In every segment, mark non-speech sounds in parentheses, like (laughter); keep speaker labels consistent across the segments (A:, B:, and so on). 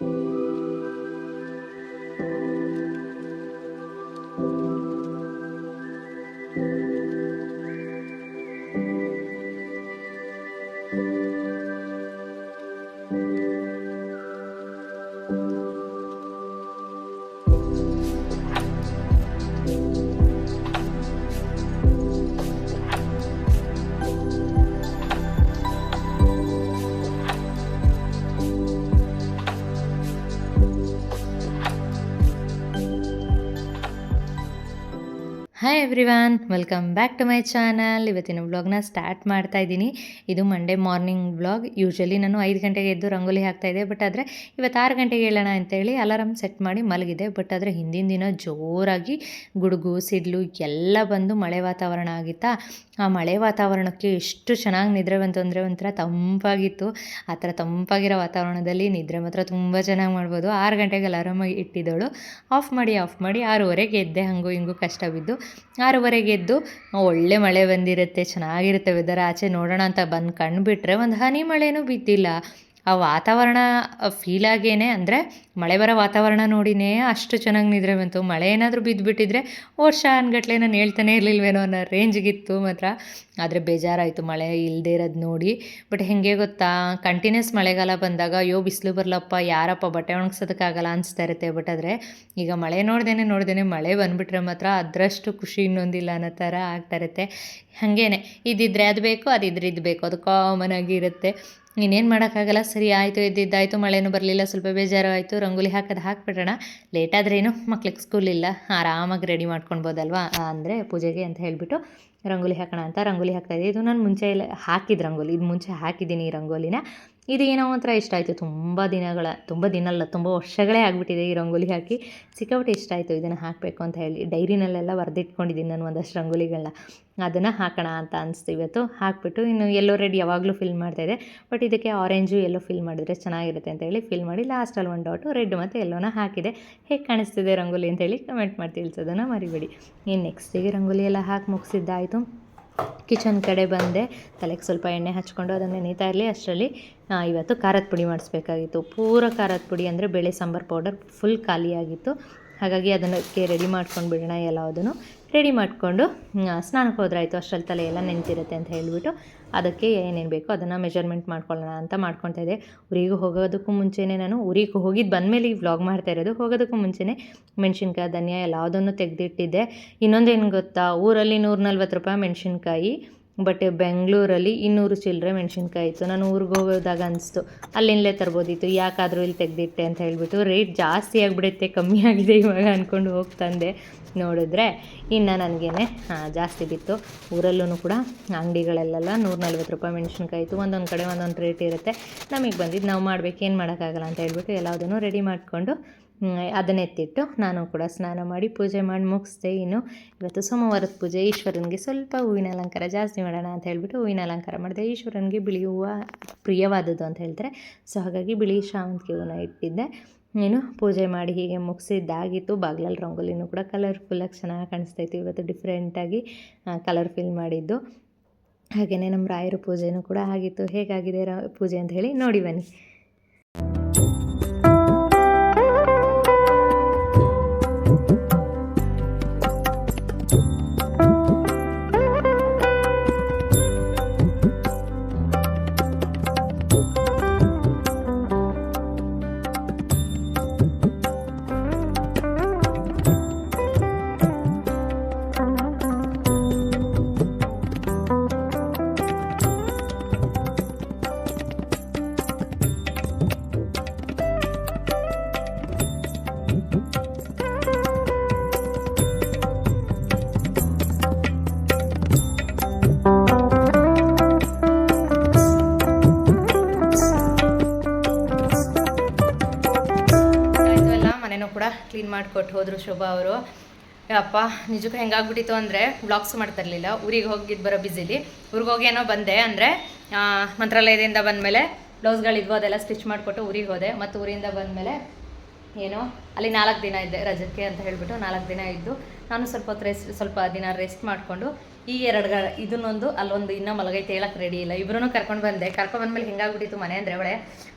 A: Thank you. Everyone, welcome back to my channel. ಇವತ್ತಿನ ವ್ಲಾಗ್ನ start ಮಾಡ್ತಾ ಇದ್ದೀನಿ. ಇದು ಮಂಡೇ ಮಾರ್ನಿಂಗ್ ವ್ಲಾಗ್. ಯೂಶ್ವಲಿ ನಾನು ಐದು ಗಂಟೆಗೆ ಎದ್ದು ರಂಗೋಲಿ ಹಾಕ್ತಾಯಿದ್ದೆ ಬಟ್ ಆದರೆ ಇವತ್ತು ಆರು ಗಂಟೆಗೆ ಹೇಳೋಣ ಅಂತೇಳಿ ಅಲಾರಮ್ ಸೆಟ್ ಮಾಡಿ ಮಲಗಿದೆ ಬಟ್ ಆದರೆ ಹಿಂದಿನ ದಿನ ಜೋರಾಗಿ ಗುಡುಗು, ಸಿಡ್ಲು ಎಲ್ಲ ಬಂದು ಮಳೆ ವಾತಾವರಣ ಆಗಿತ್ತಾ, ಆ ಮಳೆ ವಾತಾವರಣಕ್ಕೆ ಎಷ್ಟು ಚೆನ್ನಾಗಿ ನಿದ್ರೆ ಬಂತು ಅಂದರೆ ಒಂಥರ ತಂಪಾಗಿತ್ತು. ಆ ಥರ ತಂಪಾಗಿರೋ ವಾತಾವರಣದಲ್ಲಿ ನಿದ್ರೆ ಮಾತ್ರ ತುಂಬ ಚೆನ್ನಾಗಿ ಮಾಡ್ಬೋದು. ಆರು ಗಂಟೆಗೆ ಅಲಾರಾಮಾಗಿ ಇಟ್ಟಿದ್ದಳು. ಆಫ್ ಮಾಡಿ ಆಫ್ ಮಾಡಿ ಆರೂವರೆಗೆ ಎದ್ದೆ. ಹಂಗೂ ಹಿಂಗೂ ಕಷ್ಟ ಬಿದ್ದು. ಆರೂವರೆಗೆ ಎದ್ದು ಒಳ್ಳೆ ಮಳೆ ಬಂದಿರುತ್ತೆ, ಚೆನ್ನಾಗಿರುತ್ತೆ ವೆದರ್ ಆಚೆ ನೋಡೋಣ ಅಂತ ಬಂದು ಕಂಡುಬಿಟ್ರೆ ಒಂದು ಹನಿ ಮಳೆನೂ ಬಿದ್ದಿಲ್ಲ. ಆ ವಾತಾವರಣ ಫೀಲಾಗೇನೆ ಅಂದರೆ ಮಳೆ ಬರೋ ವಾತಾವರಣ ನೋಡಿನೇ ಅಷ್ಟು ಚೆನ್ನಾಗಿ ನಿದ್ರೆ ಬಂತು. ಮಳೆ ಏನಾದರೂ ಬಿದ್ದುಬಿಟ್ಟಿದ್ರೆ ವರ್ಷ ಅನ್ಗಟ್ಲೆ ನಾನು ಹೇಳ್ತಾನೆ ಇರಲಿಲ್ವೇನೋ ಅನ್ನೋ ರೇಂಜ್ಗಿತ್ತು ಮಾತ್ರ. ಆದರೆ ಬೇಜಾರಾಯಿತು ಮಳೆ ಇಲ್ಲದೇ ಇರೋದು ನೋಡಿ. ಬಟ್ ಹೇಗೆ ಗೊತ್ತಾ ಕಂಟಿನ್ಯೂಸ್ ಮಳೆಗಾಲ ಬಂದಾಗ, ಅಯ್ಯೋ, ಬಿಸಿಲು ಬರಲಪ್ಪ, ಯಾರಪ್ಪ ಬಟ್ಟೆ ಒಣಗ್ಸೋದಕ್ಕಾಗಲ್ಲ ಅನಿಸ್ತಾ ಇರುತ್ತೆ. ಬಟ್ ಆದರೆ, ಈಗ ಮಳೆ ನೋಡ್ದೇನೆ ನೋಡ್ದೇನೆ ಮಳೆ ಬಂದುಬಿಟ್ರೆ ಮಾತ್ರ ಅದರಷ್ಟು ಖುಷಿ ಇನ್ನೊಂದಿಲ್ಲ ಅನ್ನೋ ಥರ ಆಗ್ತಾ ಇರುತ್ತೆ. ಹಾಗೇನೆ, ಇದ್ದಿದ್ರೆ ಅದು ಬೇಕು ಅದಿದ್ರೆ ಇದು ಬೇಕು. ಅದು ಕಾಮನ್ ಆಗಿ ಇರುತ್ತೆ. ಇನ್ನೇನು ಮಾಡೋಕ್ಕಾಗಲ್ಲ. ಸರಿ, ಆಯಿತು, ಇದ್ದಿದ್ದಾಯಿತು, ಮಳೆನೂ ಬರಲಿಲ್ಲ. ಸ್ವಲ್ಪ ಬೇಜಾರು ಆಯಿತು ರಂಗೋಲಿ ಹಾಕೋದು ಹಾಕ್ಬಿಡೋಣ ಲೇಟ್ ಏನು ಮಕ್ಳಿಗೆ ಸ್ಕೂಲ್ ಇಲ್ಲ. ಆರಾಮಾಗಿ ರೆಡಿ ಮಾಡ್ಕೊಳ್ಬೋದಲ್ವಾ ಅಂದರೆ ಪೂಜೆಗೆ ಅಂತ ಹೇಳಿಬಿಟ್ಟು ರಂಗೋಲಿ ಹಾಕೋಣ ಅಂತ ರಂಗೋಲಿ ಹಾಕ್ತಾಯಿದ್ದೆ ಇದು ನಾನು ಮುಂಚೆ ಎಲ್ಲ ಹಾಕಿದ ರಂಗೋಲಿ. ಇದು ಮುಂಚೆ ಹಾಕಿದ್ದೀನಿ ಈ ರಂಗೋಲಿನ. ಇದು ಏನೋ ಒಂಥರ ಇಷ್ಟ ಆಯಿತು. ತುಂಬ ದಿನಗಳ, ತುಂಬ ದಿನ ಅಲ್ಲ ತುಂಬ ವರ್ಷಗಳೇ ಆಗಿಬಿಟ್ಟಿದೆ ಈ ರಂಗೋಲಿ ಹಾಕಿ. ಸಿಕ್ಕಾಪಟ್ಟೆ ಇಷ್ಟ ಆಯಿತು ಇದನ್ನು ಹಾಕಬೇಕು ಅಂತ ಹೇಳಿ. ಡೈರಿನಲ್ಲೆಲ್ಲ ಬರೆದಿಟ್ಕೊಂಡಿದ್ದೀನಿ ನಾನು ಒಂದಷ್ಟು ರಂಗೋಲಿಗಳನ್ನ ಅದನ್ನು ಹಾಕೋಣ ಅಂತ ಅನಿಸ್ತು ಇವತ್ತು. ಹಾಕಿಬಿಟ್ಟು ಇನ್ನು ಎಲ್ಲೋ ರೆಡ್ ಯಾವಾಗಲೂ ಫಿಲ್ ಮಾಡ್ತಾಯಿದ್ದೆ ಬಟ್ ಇದಕ್ಕೆ ಆರೆಂಜು ಎಲ್ಲೋ ಫಿಲ್ ಮಾಡಿದರೆ ಚೆನ್ನಾಗಿರುತ್ತೆ ಅಂತ ಹೇಳಿ ಫಿಲ್ ಮಾಡಿ ಲಾಸ್ಟಲ್ಲಿ ಒಂದು ಡಾಟು ರೆಡ್ ಮತ್ತು ಎಲ್ಲೋನ ಹಾಕಿದೆ. ಹೇಗೆ ಕಾಣಿಸ್ತಿದೆ ರಂಗೋಲಿ ಅಂತ ಹೇಳಿ ಕಮೆಂಟ್ ಮಾಡಿ ತಿಳಿಸೋದನ್ನು ಮರಿಬೇಡಿ. ಇನ್ನು ನೆಕ್ಸ್ಟಿಗೆ ರಂಗೋಲಿ ಎಲ್ಲ ಹಾಕಿ ಮುಗಿಸಿದ್ದಾಯಿತು. ಕಿಚನ್ ಕಡೆ ಬಂದೆ. ತಲೆಗೆ ಸ್ವಲ್ಪ ಎಣ್ಣೆ ಹಚ್ಕೊಂಡು ಅದನ್ನು ನೆನೀತಾ ಇರಲಿ. ಅಷ್ಟರಲ್ಲಿ ಇವತ್ತು ಖಾರದ ಪುಡಿ ಮಾಡಿಸ್ಬೇಕಾಗಿತ್ತು. ಪೂರ ಖಾರದ ಪುಡಿ ಅಂದರೆ ಬೇಳೆ ಸಾಂಬಾರು ಪೌಡರ್ ಫುಲ್ ಖಾಲಿಯಾಗಿತ್ತು. ಹಾಗಾಗಿ ಅದನ್ನಕ್ಕೆ ರೆಡಿ ಮಾಡ್ಕೊಂಡು ಬಿಡೋಣ ಎಲ್ಲದನ್ನು ರೆಡಿ ಮಾಡಿಕೊಂಡು ಸ್ನಾನಕ್ಕೆ ಹೋದ್ರಾಯಿತು, ಅಷ್ಟರಲ್ಲಿ ತಲೆ ಎಲ್ಲ ನೆನ್ತಿರುತ್ತೆ ಅಂತ ಹೇಳಿಬಿಟ್ಟು ಅದಕ್ಕೆ ಏನೇನು ಬೇಕು ಅದನ್ನು ಮೆಜರ್ಮೆಂಟ್ ಮಾಡ್ಕೊಳ್ಳೋಣ ಅಂತ ಮಾಡ್ಕೊತಾ ಇದೆ ಊರಿಗೆ ಹೋಗೋದಕ್ಕೂ ಮುಂಚೆನೇ ನಾನು, ಊರಿಗೆ ಹೋಗಿದ್ದು ಬಂದಮೇಲೆ ಈ ವ್ಲಾಗ್ ಮಾಡ್ತಾ ಇರೋದು. ಹೋಗೋದಕ್ಕೂ ಮುಂಚೆನೇ ಮೆಣಸಿನ್ಕಾಯಿ, ಧನಿಯಾ ಎಲ್ಲದನ್ನು ತೆಗೆದಿಟ್ಟಿದ್ದೆ. ಇನ್ನೊಂದೇನು ಗೊತ್ತಾ, ಊರಲ್ಲಿ ನೂರ ನಲ್ವತ್ತು ರೂಪಾಯಿ ಮೆಣಸಿನ್ಕಾಯಿ ಬಟ್ ಬೆಂಗಳೂರಲ್ಲಿ ಇನ್ನೂರು ಚಿಲ್ಲರೆ ಮೆಣಸಿನ್ಕಾಯಿ ಇತ್ತು. ನಾನು ಊರಿಗೆ ಹೋಗೋದಾಗ ಅನಿಸ್ತು ಅಲ್ಲಿಂದಲೇ ತರ್ಬೋದಿತ್ತು, ಯಾಕಾದರೂ ಇಲ್ಲಿ ತೆಗೆದಿಟ್ಟೆ? ಅಂತ ಹೇಳಿಬಿಟ್ಟು ರೇಟ್ ಜಾಸ್ತಿ ಆಗಿಬಿಡುತ್ತೆ, ಕಮ್ಮಿ ಆಗಿದೆ ಇವಾಗ ಅಂದ್ಕೊಂಡು ಹೋಗಿ ತಂದೆ. ನೋಡಿದ್ರೆ ಇನ್ನು ನನಗೇನೆ ಜಾಸ್ತಿ ಬಿತ್ತು. ಊರಲ್ಲೂ ಕೂಡ ಅಂಗಡಿಗಳಲ್ಲೆಲ್ಲ ನೂರ ನಲ್ವತ್ತು ರೂಪಾಯಿ ಮೆಣಸಿನ್ಕಾಯಿ ಇತ್ತು. ಒಂದೊಂದು ಕಡೆ ಒಂದೊಂದು ರೇಟ್ ಇರುತ್ತೆ. ನಮಗೆ ಬಂದಿದ್ದು ನಾವು ಮಾಡಬೇಕು, ಏನು ಮಾಡೋಕ್ಕಾಗಲ್ಲ ಅಂತ ಹೇಳ್ಬಿಟ್ಟು ಎಲ್ಲದನ್ನು ರೆಡಿ ಮಾಡಿಕೊಂಡು ಅದನ್ನೆತ್ತಿಟ್ಟು ನಾನು ಕೂಡ ಸ್ನಾನ ಮಾಡಿ ಪೂಜೆ ಮಾಡಿ ಮುಗಿಸ್ದೆ. ಇನ್ನು ಇವತ್ತು ಸೋಮವಾರದ ಪೂಜೆ, ಈಶ್ವರನಿಗೆ ಸ್ವಲ್ಪ ಹೂವಿನ ಅಲಂಕಾರ ಜಾಸ್ತಿ ಮಾಡೋಣ ಅಂತ ಹೇಳಿಬಿಟ್ಟು ಹೂವಿನ ಅಲಂಕಾರ ಮಾಡಿದೆ. ಈಶ್ವರನಿಗೆ ಬಿಳಿ ಹೂವು ಪ್ರಿಯವಾದದ್ದು ಅಂತ ಹೇಳ್ತಾರೆ. ಸೊ, ಹಾಗಾಗಿ ಬಿಳಿ ಶಾವಂತಿಗೆ ಹೂವನ್ನ ಇಟ್ಟಿದ್ದೆ. ಏನು ಪೂಜೆ ಮಾಡಿ ಹೀಗೆ ಮುಗಿಸಿದ್ದಾಗಿತ್ತು ಬಾಗ್ಲಲ್ಲಿ ರಂಗೋಲಿನೂ ಕೂಡ ಕಲರ್ಫುಲ್ಲಾಗಿ ಚೆನ್ನಾಗಿ ಕಾಣಿಸ್ತೈತಿ ಇವತ್ತು ಡಿಫ್ರೆಂಟಾಗಿ ಕಲರ್ ಫಿಲ್ ಮಾಡಿದ್ದು. ಹಾಗೆಯೇ ನಮ್ಮ ರಾಯರ ಪೂಜೆನೂ ಕೂಡ ಆಗಿತ್ತು. ಹೇಗಾಗಿದೆ ರ, ಪೂಜೆ ಅಂತ ಹೇಳಿ ನೋಡಿ ಬನ್ನಿ. ಮಾಡಿಕೊಟ್ಟು ಹೋದರು ಶೋಭಾ ಅವರು. ಅಪ್ಪ, ನಿಜಕ್ಕೂ ಹೆಂಗಾಗ್ಬಿಟ್ಟಿತ್ತು ಅಂದರೆ ವ್ಲಾಗ್ಸ್ ಮಾಡ್ತಾ ಇರಲಿಲ್ಲ ಊರಿಗೆ ಹೋಗಿದ್ದು ಬರೋ ಬಿಸಿಲಿ ಊರಿಗೆ ಏನೋ ಬಂದೆ ಅಂದರೆ ಮಂತ್ರಾಲಯದಿಂದ ಬಂದಮೇಲೆ ಬ್ಲೌಸ್ಗಳಿದ್ವು ಅದೆಲ್ಲ ಸ್ಟಿಚ್ ಮಾಡಿಕೊಟ್ಟು ಊರಿಗೆ ಹೋದೆ. ಮತ್ತು ಊರಿಂದ ಬಂದಮೇಲೆ ಏನೋ, ಅಲ್ಲಿ ನಾಲ್ಕು ದಿನ ಇದ್ದೆ ರಜಕ್ಕೆ ಅಂತ ಹೇಳಿಬಿಟ್ಟು ನಾಲ್ಕು ದಿನ ಇದ್ದು, ನಾನು ಸ್ವಲ್ಪ ಹೊತ್ತು ರೆಸ್ಟ್ ಸ್ವಲ್ಪ ದಿನ ರೆಸ್ಟ್ ಮಾಡಿಕೊಂಡು, ಈ ಎರಡು ಗ, ಇದನ್ನೊಂದು ಅಲ್ಲೊಂದು ಇನ್ನೂ ಮಲಗೈತೆ ಹೇಳಕ್ಕೆ ರೆಡಿ ಇಲ್ಲ. ಇಬ್ಬರೂ ಕರ್ಕೊಂಡು ಬಂದೆ. ಕರ್ಕೊಂಡು ಬಂದಮೇಲೆ ಹಿಂಗಾಗ್ಬಿಟ್ಟಿತ್ತು ಮನೆ ಅಂದರೆ ಒಳ್ಳೆ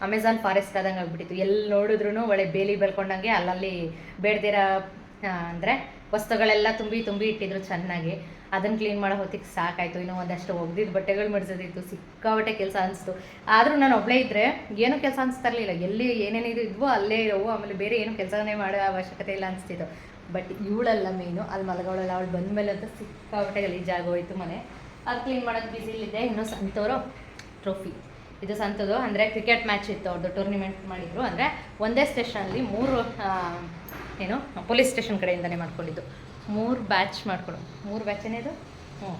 A: ಅಮೆಝಾನ್ ಫಾರೆಸ್ಟ್ ಆದಂಗೆ ಆಗ್ಬಿಟ್ಟಿತ್ತು. ಎಲ್ಲಿ ನೋಡಿದ್ರು ಒಳ್ಳೆ ಬೇಲಿ ಬೆಳ್ಕೊಂಡಂಗೆ ಅಲ್ಲಲ್ಲಿ ಬೇಡ್ದಿರ ಅಂದರೆ ವಸ್ತುಗಳೆಲ್ಲ ತುಂಬಿ ತುಂಬಿ ಇಟ್ಟಿದ್ರು ಚೆನ್ನಾಗಿ. ಅದನ್ನು ಕ್ಲೀನ್ ಮಾಡೋ ಹೊತ್ತಿಗೆ ಸಾಕಾಯಿತು. ಇನ್ನೂ ಒಂದಷ್ಟು ಒಗ್ದಿದ್ದು ಬಟ್ಟೆಗಳು ಮಡಿಸೋದಿತ್ತು ಸಿಕ್ಕಾಬಟ್ಟೆ ಕೆಲಸ ಅನಿಸ್ತು. ಆದರೂ ನಾನು ಒಬ್ಬಳೇ ಇದ್ದರೆ ಏನೂ ಕೆಲಸ ಅನಿಸ್ತಾ ಇರಲಿಲ್ಲ ಎಲ್ಲಿ ಏನೇನಿದು ಇದ್ವೋ ಅಲ್ಲೇ ಇರೋವು. ಆಮೇಲೆ ಬೇರೆ ಏನೂ ಕೆಲಸನೇ ಮಾಡೋ ಅವಶ್ಯಕತೆ ಇಲ್ಲ ಅನಿಸ್ತಿತ್ತು. ಬಟ್ ಇವಳೆಲ್ಲ ಮೇನು ಅಲ್ಲಿ ಮಲಗೋಳಲ್ಲ. ಅವಳು ಬಂದಮೇಲೆ ಅಂತ ಸಿಕ್ಕಾಬಟ್ಟೆ ಗಲೀಜಾಗೋಯ್ತು ಮನೆ. ಅದು ಕ್ಲೀನ್ ಮಾಡೋದು ಬ್ಯುಸಿಲಿದ್ದೆ ಇನ್ನೂ ಸಂತೋರು ಟ್ರೋಫಿ ಇದು ಸಂತದು. ಅಂದರೆ ಕ್ರಿಕೆಟ್ ಮ್ಯಾಚ್ ಇತ್ತು. ಅವ್ರದ್ದು ಟೂರ್ನಿಮೆಂಟ್ ಮಾಡಿದ್ರು. ಅಂದರೆ ಒಂದೇ ಸ್ಟೇಷನಲ್ಲಿ ಮೂರು ಏನು? ಪೊಲೀಸ್ ಸ್ಟೇಷನ್ ಕಡೆಯಿಂದನೇ ಮಾಡ್ಕೊಂಡಿದ್ದು. ಮೂರು ಬ್ಯಾಚ್ ಮಾಡ್ಕೊಂಡು. ಮೂರು ಬ್ಯಾಚ್ ಏನೇದು? ಹ್ಞೂ.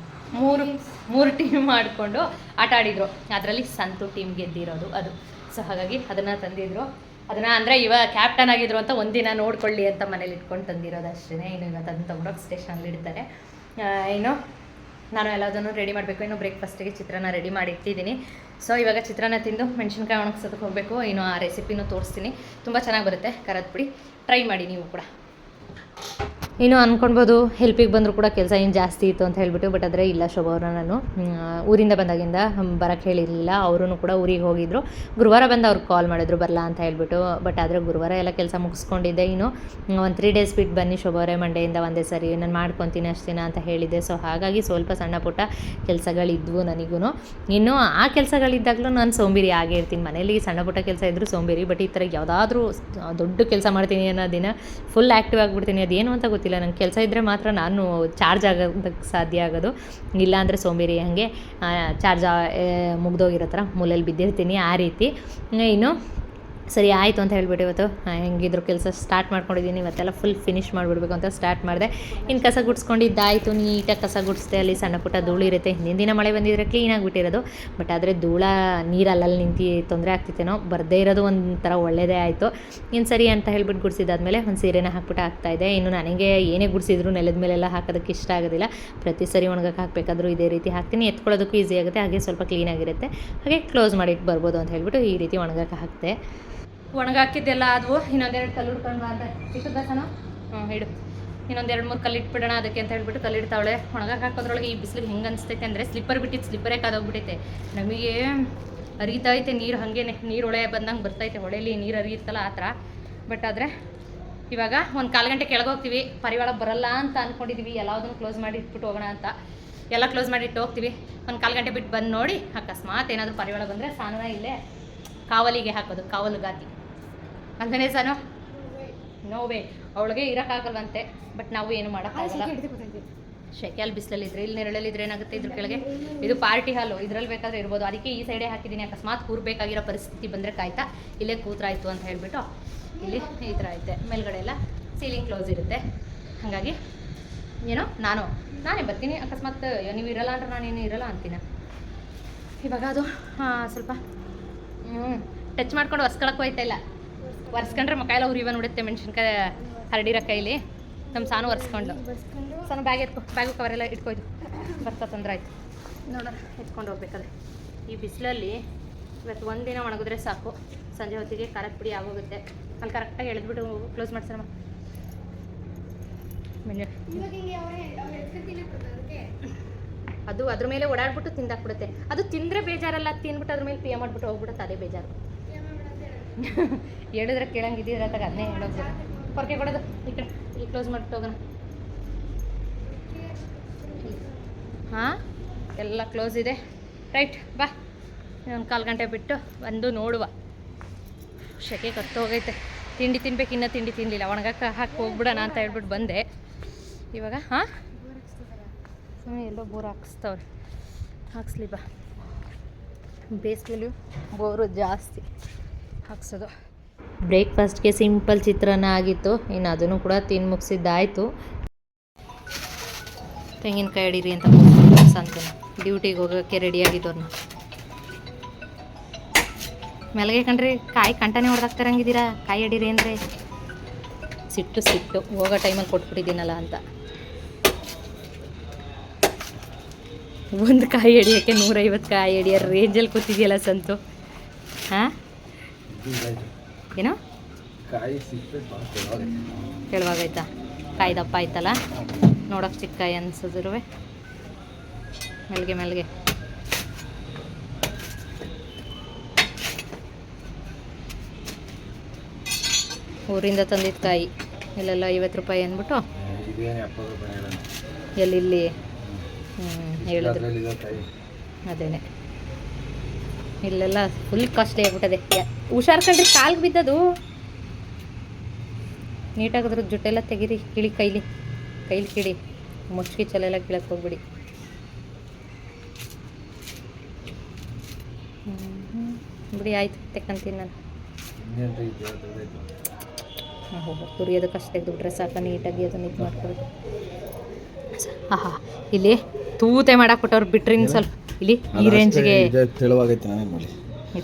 A: ಮೂರು ಮೂರು ಟೀಮ್ ಮಾಡಿಕೊಂಡು ಆಟ ಆಡಿದ್ರು. ಅದರಲ್ಲಿ ಸಂತು ಟೀಮ್ ಗೆದ್ದಿರೋದು ಅದು. ಸೊ ಹಾಗಾಗಿ ಅದನ್ನು ತಂದಿದ್ರು. ಅದನ್ನು ಅಂದರೆ ಇವಾಗ ಕ್ಯಾಪ್ಟನ್ ಆಗಿದ್ರು ಅಂತ ಒಂದಿನ ನೋಡ್ಕೊಳ್ಳಿ ಅಂತ ಮನೇಲಿ ಇಟ್ಕೊಂಡು ತಂದಿರೋದು ಅಷ್ಟೇ ಇನ್ನು ಇವತ್ತು ಅದನ್ನು ತಗೊಂಡೋಗಿ ಸ್ಟೇಷನಲ್ಲಿ ಇಡ್ತಾರೆ. ಏನು? ನಾನು ಎಲ್ಲದನ್ನು ರೆಡಿ ಮಾಡಬೇಕು. ಇನ್ನು ಬ್ರೇಕ್ಫಾಸ್ಟಿಗೆ ಚಿತ್ರಾನ್ನ ರೆಡಿ ಮಾಡಿ ಇಟ್ಟಿದ್ದೀನಿ ಸೊ ಇವಾಗ ಚಿತ್ರಾನ್ನ ತಿಂದು ಮೆಣಸಿನ್ಕಾಯಿ ಒಣಗ್ಸೋದಕ್ಕೆ ಹೋಗಬೇಕು. ಇನ್ನು ಆ ರೆಸಿಪಿನೂ ತೋರಿಸ್ತೀನಿ. ತುಂಬ ಚೆನ್ನಾಗಿ ಬರುತ್ತೆ. ಖಾರದ ಟ್ರೈ ಮಾಡಿ ನೀವು ಕೂಡ. ಇನ್ನು ಅಂದ್ಕೊಳ್ಬೋದು ಹೆಲ್ಪಿಗೆ ಬಂದರೂ ಕೂಡ ಕೆಲಸ ಏನು ಜಾಸ್ತಿ ಇತ್ತು ಅಂತ ಹೇಳಿಬಿಟ್ಟು ಬಟ್ ಆದರೆ ಇಲ್ಲ ಶೋಭಾ ಅವ್ರನ್ನ ನಾನು ಊರಿಂದ ಬಂದಾಗಿಂದ ಬರಕ್ಕೆ ಹೇಳಿರಲಿಲ್ಲ. ಅವರು ಕೂಡ ಊರಿಗೆ ಹೋಗಿದ್ರು. ಗುರುವಾರ ಬಂದು ಅವ್ರಿಗೆ ಕಾಲ್ ಮಾಡಿದ್ರು ಬರಲ್ಲ ಅಂತ ಹೇಳಿಬಿಟ್ಟು ಬಟ್ ಆದರೆ ಗುರುವಾರ ಎಲ್ಲ ಕೆಲಸ ಮುಗಿಸ್ಕೊಂಡಿದ್ದೆ. ಇನ್ನು ಒಂದು ತ್ರೀ ಡೇಸ್ ಬಿಟ್ಟು ಬನ್ನಿ ಶೋಭಾ ಅವರೇ ಮಂಡೆಯಿಂದ ಒಂದೇ ಸರಿ, ನಾನು ಮಾಡ್ಕೊತೀನಿ ಅಷ್ಟು ದಿನ ಅಂತ ಹೇಳಿದ್ದೆ. ಸೊ ಹಾಗಾಗಿ ಸ್ವಲ್ಪ ಸಣ್ಣ ಪುಟ್ಟ ಕೆಲಸಗಳಿದ್ವು ನನಗೂ ಇನ್ನು, ಆ ಕೆಲಸಗಳಿದ್ದಾಗಲೂ ನಾನು ಸೋಂಬೇರಿ ಆಗೇ ಇರ್ತೀನಿ. ಮನೇಲಿ ಸಣ್ಣ ಪುಟ್ಟ ಕೆಲಸ ಇದ್ದರೂ ಸೋಂಬೇರಿ ಬಟ್ ಈ ಥರ ಯಾವುದಾದ್ರೂ ದೊಡ್ಡ ಕೆಲಸ ಮಾಡ್ತೀನಿ ಅನ್ನೋ ದಿನ ಫುಲ್ ಆ್ಯಕ್ಟಿವ್ ಆಗಿಬಿಡ್ತೀನಿ. ಅದೇನು ಅಂತ ಗೊತ್ತಿಲ್ಲ. ನಂಗೆ ಕೆಲಸ ಇದ್ದರೆ ಮಾತ್ರ ನಾನು ಚಾರ್ಜ್ ಆಗೋದಕ್ಕೆ ಸಾಧ್ಯ ಆಗೋದು. ಇಲ್ಲ ಅಂದರೆ ಸೋಂಬೇರಿ ಹಾಗೆ ಚಾರ್ಜ್ ಮುಗ್ದೋಗಿರೋ ಥರ ಮೂಲೆಯಲ್ಲಿ ಬಿದ್ದಿರ್ತೀನಿ ಆ ರೀತಿ. ಇನ್ನು ಸರಿ, ಆಯಿತು ಅಂತ ಹೇಳ್ಬಿಟ್ಟು ಇವತ್ತು ಹೆಂಗಿದ್ರು ಕೆಲಸ ಸ್ಟಾರ್ಟ್ ಮಾಡ್ಕೊಂಡಿದ್ದೀನಿ. ಇವತ್ತೆಲ್ಲ ಫುಲ್ ಫಿನಿಶ್ ಮಾಡಿಬಿಡ್ಬೇಕು ಅಂತ ಸ್ಟಾರ್ಟ್ ಮಾಡಿದೆ. ಇನ್ನು ಕಸ ಗುಡಿಸ್ಕೊಂಡಿದ್ದಾಯಿತು, ನೀಟಾಗಿ ಕಸ ಗುಡಿಸ್ದೆ. ಅಲ್ಲಿ ಸಣ್ಣ ಪುಟ್ಟ ಧೂಳಿರುತ್ತೆ ಹಿಂದಿನ ದಿನ ಮಳೆ ಬಂದಿದ್ರೆ ಕ್ಲೀನ್ ಬಿಟ್ಟಿರೋದು. ಬಟ್ ಆದರೆ ಧೂಳ, ನೀರು ಅಲ್ಲಲ್ಲಿ ನಿಂತು ತೊಂದರೆ ಆಗ್ತಿತ್ತೇನೋ, ಬರದೇ ಇರೋದು ಒಂಥರ ಒಳ್ಳೆಯದೇ ಆಯಿತು. ಇನ್ನು ಸರಿ ಅಂತ ಹೇಳ್ಬಿಟ್ಟು ಗುಡಿಸಿದಾದ್ಮೇಲೆ ಒಂದು ಸೀರೆನ ಹಾಕ್ಬಿಟ್ಟು ಹಾಕ್ತಾಯಿದ್ದೆ ಇನ್ನು ನನಗೆ ಏನೇ ಗುಡಿಸಿದ್ರು ನೆಲದ ಮೇಲೆಲ್ಲ ಹಾಕೋದಕ್ಕೆ ಇಷ್ಟ ಆಗೋದಿಲ್ಲ. ಪ್ರತಿ ಸರಿ ಒಣಗಕ್ಕೆ ಹಾಕಬೇಕಾದ್ರೂ ಇದೇ ರೀತಿ ಹಾಕ್ತೀನಿ. ಎತ್ಕೊಳ್ಳೋದಕ್ಕೂ ಈಸಿ ಆಗುತ್ತೆ. ಹಾಗೆ ಸ್ವಲ್ಪ ಕ್ಲೀನಾಗಿರುತ್ತೆ ಹಾಗೆ ಕ್ಲೋಸ್ ಮಾಡಿಟ್ಟು ಬರ್ಬೋದು ಅಂತ ಹೇಳ್ಬಿಟ್ಟು ಈ ರೀತಿ ಒಣಗಕ್ಕೆ ಹಾಕ್ತೆ ಒಣಗಾಕಿದ್ದೆಲ್ಲ ಆದವು. ಇನ್ನೊಂದೆರಡು ಕಲ್ಲು ಹುಡ್ಕೊಂಡು ಅಂತ. ಇಟ್ಟು ಸನ? ಹ್ಞೂ ಹಿಡು ಇನ್ನೊಂದೆರಡು ಮೂರು ಕಲ್ಲು ಇಟ್ಬಿಡೋಣ ಅದಕ್ಕೆ ಅಂತ ಹೇಳ್ಬಿಟ್ಟು ಕಲ್ಲಿಡ್ತಾವಳೆ ಒಣಗಾಕ ಹಾಕೋದ್ರೊಳಗೆ ಈ ಬಿಸಿಲಿಗೆ ಹೆಂಗೆ ಅನಿಸ್ತೈತೆ ಅಂದರೆ ಸ್ಲಿಪ್ಪರ್ ಬಿಟ್ಟಿದ್ದು ಸ್ಲಿಪ್ಪರೇ ಕಾದೋಗ್ಬಿಟ್ಟೈತೆ ನಮಗೆ ಹರಿತೈತೆ ನೀರು ಹಾಗೇನೆ. ನೀರು ಹೊಳೆ ಬಂದಂಗೆ ಬರ್ತೈತೆ ಹೊಳೆಯಲ್ಲಿ ನೀರು ಹರಿಯುತ್ತಲ್ಲ ಆ ಥರ ಬಟ್ ಆದರೆ ಇವಾಗ ಒಂದು ಕಾಲು ಗಂಟೆ ಕೆಳಗೆ ಹೋಗ್ತೀವಿ. ಪರಿವಾಳ ಬರಲ್ಲ ಅಂತ ಅಂದ್ಕೊಂಡಿದ್ದೀವಿ ಎಲ್ಲದನ್ನು ಕ್ಲೋಸ್ ಮಾಡಿ ಇಟ್ಬಿಟ್ಟು ಹೋಗೋಣ ಅಂತ. ಎಲ್ಲ ಕ್ಲೋಸ್ ಮಾಡಿ ಇಟ್ಟು ಹೋಗ್ತೀವಿ. ಒಂದು ಕಾಲು ಗಂಟೆ ಬಿಟ್ಟು ಬಂದು ನೋಡಿ. ಅಕಸ್ಮಾತ್ ಏನಾದರೂ ಪರಿವಾಳ ಬಂದರೆ ಸಾನ ಇಲ್ಲೇ ಕಾವಲಿಗೆ ಹಾಕೋದು ಕಾವಲು ಗಾತಿ ಸಾನು ನೋವೇ ಅವಳಿಗೆ ಇರೋಕ್ಕಾಗಲ್ವಂತೆ ಬಟ್ ನಾವು ಏನು ಮಾಡೋಕ್ಕಾಗಲ್ಲ ಶೆಕೆಯಲ್ಲಿ ಬಿಸಿಲಲ್ಲಿದ್ರೆ ಇಲ್ಲಿ ನೆರಳಲ್ಲಿದ್ರೆ ಏನಾಗುತ್ತೆ ಇದ್ರ ಕೆಳಗೆ? ಇದು ಪಾರ್ಟಿ ಹಾಲು ಇದರಲ್ಲಿ ಬೇಕಾದ್ರೆ ಇರ್ಬೋದು. ಅದಕ್ಕೆ ಈ ಸೈಡೇ ಹಾಕಿದ್ದೀನಿ. ಅಕಸ್ಮಾತ್ ಕೂರ್ಬೇಕಾಗಿರೋ ಪರಿಸ್ಥಿತಿ ಬಂದರೆ ಕಾಯ್ತಾ ಇಲ್ಲೇ ಕೂತ್ರಾಯ್ತು ಅಂತ ಹೇಳಿಬಿಟ್ಟು ಇಲ್ಲಿ ಈ ಥರ ಐತೆ. ಮೇಲ್ಗಡೆ ಎಲ್ಲ ಸೀಲಿಂಗ್ ಕ್ಲೋಸ್ ಇರುತ್ತೆ. ಹಾಗಾಗಿ ಏನೋ ನಾನು ನಾನೇ ಬರ್ತೀನಿ. ಅಕಸ್ಮಾತ್ ನೀವು ಇರಲ್ಲ ಅಂದ್ರೆ ನಾನೇನು ಇರಲ್ಲ ಅಂತೀನಿ. ಇವಾಗ ಅದು ಸ್ವಲ್ಪ ಹ್ಞೂ ಟಚ್ ಮಾಡ್ಕೊಂಡು ಹೊಸ್ಕೊಳಕ್ಕೆ ಹೋಯ್ತಾ ಇಲ್ಲ. ಒರ್ಸ್ಕೊಂಡ್ರೆ ಮಕ್ಕಾಯಿಲ್ಲ ಎಲ್ಲ ಉರಿವ ನೋಡುತ್ತೆ ಮೆಣಸಿನ್ಕಾಯಿ ಹರಡಿರೋ ಕೈಲಿ. ನಮ್ಮ ಸಾನು ಒರೆಸ್ಕೊಂಡು. ಸಾನು ಬ್ಯಾಗ್ ಎತ್ಕೊ ಬ್ಯಾಗು ಕವರೆಲ್ಲ ಇಟ್ಕೊಯ್ದು. ಬರ್ತಾ ತೊಂದರೆ ಆಯ್ತು. ನೋಡೋಣ, ಎತ್ಕೊಂಡು ಹೋಗ್ಬೇಕಾದ್ರೆ. ಈ ಬಿಸಿಲಲ್ಲಿ ಇವತ್ತು ಒಂದಿನ ಒಣಗಿದ್ರೆ ಸಾಕು. ಸಂಜೆ ಹೊತ್ತಿಗೆ ಖಾರದ ಪುಡಿ ಆಗೋಗುತ್ತೆ. ಅಲ್ಲಿ ಕರೆಕ್ಟಾಗಿ ಎಳೆದ್ಬಿಟ್ಟು ಕ್ಲೋಸ್ ಮಾಡ್ಸಮ್ಮ ಮೆನು ಅದು ಅದ್ರ ಮೇಲೆ ಓಡಾಡ್ಬಿಟ್ಟು ತಿಂದಾಕ್ಬಿಡುತ್ತೆ. ಅದು ತಿಂದರೆ ಬೇಜಾರಲ್ಲ ತಿಂದ್ಬಿಟ್ಟು ಅದ್ರ ಮೇಲೆ ಪೇ ಮಾಡ್ಬಿಟ್ಟು ಹೋಗ್ಬಿಡುತ್ತೆ. ಅದೇ ಬೇಜಾರು. ಹೇಳಿದ್ರೆ ಕೇಳಂಗಿದ್ದೀರ ತಗ ಅದನ್ನೇ ಹೇಳೋದು. ಹೊರಕೆ ಕೊಡೋದು. ಈ ಕಡೆ ಇಲ್ಲಿ ಕ್ಲೋಸ್ ಮಾಡ್ಬಿಟ್ಟು ಹೋಗೋಣ. ಹಾಂ? ಎಲ್ಲ ಕ್ಲೋಸ್ ಇದೆ. ರೈಟ್ ಬಾ. ಇನ್ನೊಂದು ಕಾಲು ಗಂಟೆ ಬಿಟ್ಟು ಬಂದು ನೋಡುವ. ಶೆಕೆ ಕತ್ತು ಹೋಗೈತೆ. ತಿಂಡಿ ತಿನ್ಬೇಕು, ಇನ್ನೂ ತಿಂಡಿ ತಿನ್ನಲಿಲ್ಲ ಒಣಗಕ್ಕೆ ಹಾಕಿ ಹೋಗ್ಬಿಡೋಣ ಅಂತ ಹೇಳ್ಬಿಟ್ಟು ಬಂದೆ. ಇವಾಗ, ಹಾಂ? ಹ್ಞೂ ಎಲ್ಲೋ ಬೋರ್ ಹಾಕಿಸ್ತವ್ರೆ. ಹಾಕ್ಸ್ಲಿ ಬಾ. ಬೇಸಿಗೆಲಿ ಬೋರು ಜಾಸ್ತಿ. ಹಾಕ್ಸೋದು. ಬ್ರೇಕ್ಫಾಸ್ಟ್ಗೆ ಸಿಂಪಲ್ ಚಿತ್ರಾನ್ನ ಆಗಿತ್ತು. ಇನ್ನು ಅದನ್ನು ಕೂಡ ತಿಂದು ಮುಗಿಸಿದ್ದಾಯಿತು. ತೆಂಗಿನಕಾಯಿ ಅಡಿರಿ ಅಂತ ಸಂತನ ಡ್ಯೂಟಿಗೆ ಹೋಗೋಕ್ಕೆ ರೆಡಿ ಆಗಿದ್ದವ್ರನ್ನ. ಮೆಲಗೆ ಕಣ್ರಿ, ಕಾಯಿ ಕಂಟನೆ ಹೊಡೆದಾಗ್ತಾರಂಗಿದ್ದೀರಾ ಕಾಯಿ ಅಡಿರಿ ಅಂದರೆ? ಸಿಟ್ಟು ಸಿಟ್ಟು. ಹೋಗೋ ಟೈಮಲ್ಲಿ ಕೊಟ್ಬಿಟ್ಟಿದ್ದೀನಲ್ಲ ಅಂತ. ಒಂದು ಕಾಯಿ ಅಡಿಯೋಕ್ಕೆ ನೂರೈವತ್ತು ಕಾಯಿ ಅಡಿಯೋ ರೇಂಜಲ್ಲಿ ಕೂತಿದೆಯಲ್ಲ ಸಂತು. ಹಾಂ ಏನೋ?
B: ಕಾಯಿ ಕಾಯ್ದಪ್ಪ ಭಾಳ ತೆಳುವಾಗೈತೆ.
A: ಕೆಳವಾಗೈತಾ? ಕಾಯಿ ದಪ್ಪ ಆಯ್ತಲ್ಲ? ನೋಡೋಕೆ ಚಿಕ್ಕ ಕಾಯಿ ಅನ್ಸಿದ್ರು ಮೆಲ್ಗೆ ಮೆಲ್ಗೆ. ಊರಿಂದ ತಂದಿದ್ದ ಕಾಯಿ. ಇಲ್ಲೆಲ್ಲ ಐವತ್ತು ರೂಪಾಯಿ ಅಂದ್ಬಿಟ್ಟು ಎಲ್ಲಿ ಹ್ಞೂ ಹೇಳಿದ್ರು. ಅದೇನೆ. ಇಲ್ಲೆಲ್ಲ ಫುಲ್ ಕಾಸ್ಟ್ಲಿ ಆಗ್ಬಿಟ್ಟದೆ. ಹುಷಾರು ಕಣ್ರಿ ಕಾಲ್ಗೆ ಬಿದ್ದದು. ನೀಟಾಗಿ ಅದ್ರ ಜುಟ್ಟೆಲ್ಲ ತೆಗೀರಿ ಕಿಳಿ ಕೈಲಿ. ಕೈಲಿ ಕಿಡಿ ಮುಚ್ಕಿ ಚಲೆಲ್ಲ ಕೀಳಕ್ಕೆ ಹೋಗ್ಬಿಡಿ. ಬಿಡಿ ಆಯ್ತು ತೆಕ್ಕಂತೀನಿ ನಾನು. ಓಹೋ ತೆಗೆದುಬಿಟ್ರೆ ಸಾಕ ನೀಟಾಗಿ ಅದನ್ನ ಇದು ಮಾಡ್ಕೊಳ್ಬೇಕು ಆಹಾ ಇಲ್ಲಿ ತೂತೆ ಮಾಡಾಕ್ಬಿಟ್ಟವ್ರು ಬಿಟ್ರಿ ಇನ್ನು ಸ್ವಲ್ಪ. ಇಲ್ಲಿ ಈ ರೇಂಜ್ಗೆ
B: ತೆಳುವಾಗೈತೆ